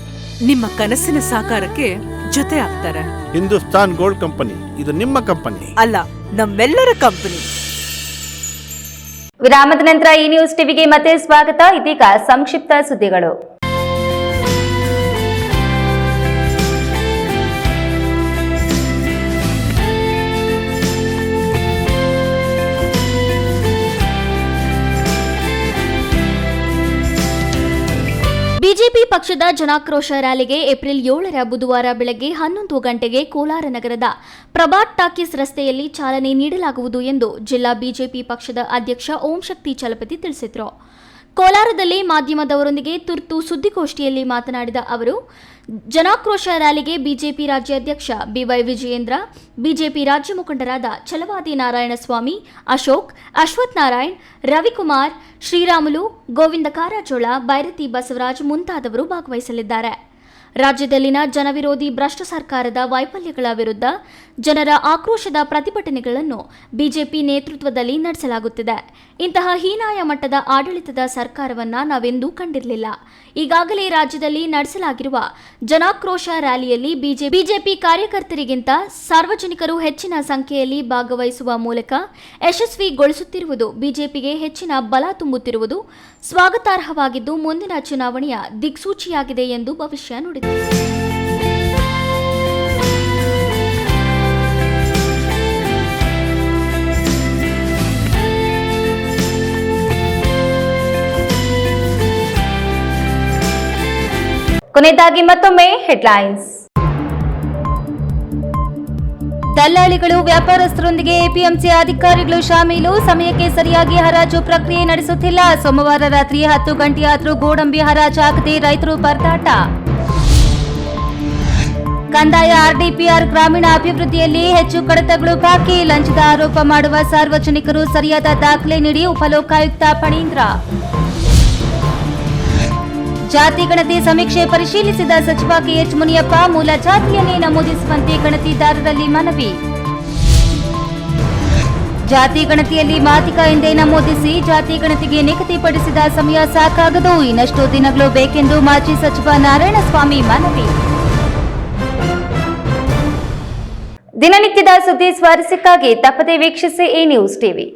ನಿಮ್ಮ ಕನಸಿನ ಸಾಕಾರಕ್ಕೆ ಜೊತೆ ಆಗ್ತಾರೆ ಹಿಂದೂಸ್ತಾನ್ ಗೋಲ್ಡ್ ಕಂಪನಿ ಇದು ನಿಮ್ಮ ಕಂಪನಿ. ಅಲ್ಲ ನಮ್ಮೆಲ್ಲರ ಕಂಪನಿ. ವಿರಾಮದ ನಂತರ ಈ ನ್ಯೂಸ್ ಟಿವಿಗೆ ಮತ್ತೆ ಸ್ವಾಗತ ಇದೀಗ ಸಂಕ್ಷಿಪ್ತ ಸುದ್ದಿಗಳು. ಪಕ್ಷದ ಜನಾಕ್ರೋಶ ರ್ಯಾಲಿಗೆ ಏಪ್ರಿಲ್ ಏಳರ ಬುಧವಾರ ಬೆಳಗ್ಗೆ ಹನ್ನೊಂದು ಗಂಟೆಗೆ ಕೋಲಾರ ನಗರದ ಪ್ರಭಾತ್ ಟಾಕೀಸ್ ರಸ್ತೆಯಲ್ಲಿ ಚಾಲನೆ ನೀಡಲಾಗುವುದು ಎಂದು ಜಿಲ್ಲಾ ಬಿಜೆಪಿ ಪಕ್ಷದ ಅಧ್ಯಕ್ಷ ಓಂ ಶಕ್ತಿ ಚಲಪತಿ ತಿಳಿಸಿದರು. ಕೋಲಾರದಲ್ಲಿ ಮಾಧ್ಯಮದವರೊಂದಿಗೆ ತುರ್ತು ಸುದ್ದಿಗೋಷ್ಠಿಯಲ್ಲಿ ಮಾತನಾಡಿದ ಅವರು ಜನಾಕ್ರೋಶ ರ್ಯಾಲಿಗೆ ಬಿಜೆಪಿ ರಾಜ್ಯಾಧ್ಯಕ್ಷ ಬಿವೈ ವಿಜಯೇಂದ್ರ, ಬಿಜೆಪಿ ರಾಜ್ಯ ಮುಖಂಡರಾದ ಛಲವಾದಿ ನಾರಾಯಣಸ್ವಾಮಿ ಅಶೋಕ್, ಅಶ್ವಥ್ ನಾರಾಯಣ್, ರವಿಕುಮಾರ್, ಶ್ರೀರಾಮುಲು, ಗೋವಿಂದ ಕಾರಜೋಳ ಬೈರತಿ ಬಸವರಾಜ್ ಮುಂತಾದವರು ಭಾಗವಹಿಸಲಿದ್ದಾರೆ. ರಾಜ್ಯದಲ್ಲಿನ ಜನವಿರೋಧಿ ಭ್ರಷ್ಟ ಸರ್ಕಾರದ ವೈಫಲ್ಯಗಳ ವಿರುದ್ಧ ಜನರ ಆಕ್ರೋಶದ ಪ್ರತಿಭಟನೆಗಳನ್ನು ಬಿಜೆಪಿ ನೇತೃತ್ವದಲ್ಲಿ ನಡೆಸಲಾಗುತ್ತಿದೆ. ಇಂತಹ ಹೀನಾಯ ಮಟ್ಟದ ಆಡಳಿತದ ಸರ್ಕಾರವನ್ನ ನಾವೆಂದೂ ಕಂಡಿರಲಿಲ್ಲ. ಈಗಾಗಲೇ ರಾಜ್ಯದಲ್ಲಿ ನಡೆಸಲಾಗಿರುವ ಜನಾಕ್ರೋಶ ರ್ಯಾಲಿಯಲ್ಲಿ ಬಿಜೆಪಿ ಕಾರ್ಯಕರ್ತರಿಗಿಂತ ಸಾರ್ವಜನಿಕರು ಹೆಚ್ಚಿನ ಸಂಖ್ಯೆಯಲ್ಲಿ ಭಾಗವಹಿಸುವ ಮೂಲಕ ಯಶಸ್ವಿಗೊಳಿಸುತ್ತಿರುವುದು ಬಿಜೆಪಿಗೆ ಹೆಚ್ಚಿನ ಬಲ ತುಂಬುತ್ತಿರುವುದು ಸ್ವಾಗತಾರ್ಹವಾಗಿದ್ದು ಮುಂದಿನ ಚುನಾವಣೆಯ ದಿಕ್ಸೂಚಿಯಾಗಿದೆ ಎಂದು ಭವಿಷ್ಯ ನುಡಿದರು ಕೊನೆಯದಾಗಿ ಮತ್ತೊಮ್ಮೆ ಹೆಡ್ಲೈನ್ಸ್. ದಲ್ಲಾಳಿಗಳು ವ್ಯಾಪಾರಸ್ಥರೊಂದಿಗೆ ಎಪಿಎಂಸಿ ಅಧಿಕಾರಿಗಳು ಶಾಮೀಲು. ಸಮಯಕ್ಕೆ ಸರಿಯಾಗಿ ಹರಾಜು ಪ್ರಕ್ರಿಯೆ ನಡೆಸುತ್ತಿಲ್ಲ. ಸೋಮವಾರ ರಾತ್ರಿ ಹತ್ತು ಗಂಟೆಯಾದರೂ ಗೋಡಂಬಿ ಹರಾಜಾಗದೆ ರೈತರು ಪರದಾಟ ಕಂದಾಯ ಆರ್ಡಿಪಿಆರ್ ಗ್ರಾಮೀಣ ಅಭಿವೃದ್ಧಿಯಲ್ಲಿ ಹೆಚ್ಚು ಕಡತಗಳು ಬಾಕಿ. ಲಂಚದ ಆರೋಪ ಮಾಡುವ ಸಾರ್ವಜನಿಕರು ಸರಿಯಾದ ದಾಖಲೆ ನೀಡಿ ಉಪಲೋಕಾಯುಕ್ತ ಫಣೀಂದ್ರ ಜಾತಿ ಗಣತಿ ಸಮೀಕ್ಷೆ ಪರಿಶೀಲಿಸಿದ ಸಚಿವ ಕೆಎಚ್ ಮುನಿಯಪ್ಪ, ಮೂಲ ಜಾತಿಯನ್ನೇ ನಮೂದಿಸುವಂತೆ ಗಣತಿದಾರರಲ್ಲಿ ಮನವಿ. ಜಾತಿ ಗಣತಿಯಲ್ಲಿ ಮಾತಿಕ ಎಂದೇ ನಮೂದಿಸಿ ಜಾತಿ ಗಣತಿಗೆ ನಿಗದಿಪಡಿಸಿದ ಸಮಯ ಸಾಕಾಗದು. ಇನ್ನಷ್ಟು ದಿನಗಳು ಬೇಕೆಂದು ಮಾಜಿ ಸಚಿವ ನಾರಾಯಣಸ್ವಾಮಿ ಮನವಿ. ದಿನನಿತ್ಯದ ಸುದ್ದಿ ಸ್ವಾರಸ್ಯಕ್ಕಾಗಿ ತಪ್ಪದೇ ವೀಕ್ಷಿಸಿ ಈ ನ್ಯೂಸ್ ಟಿವಿ.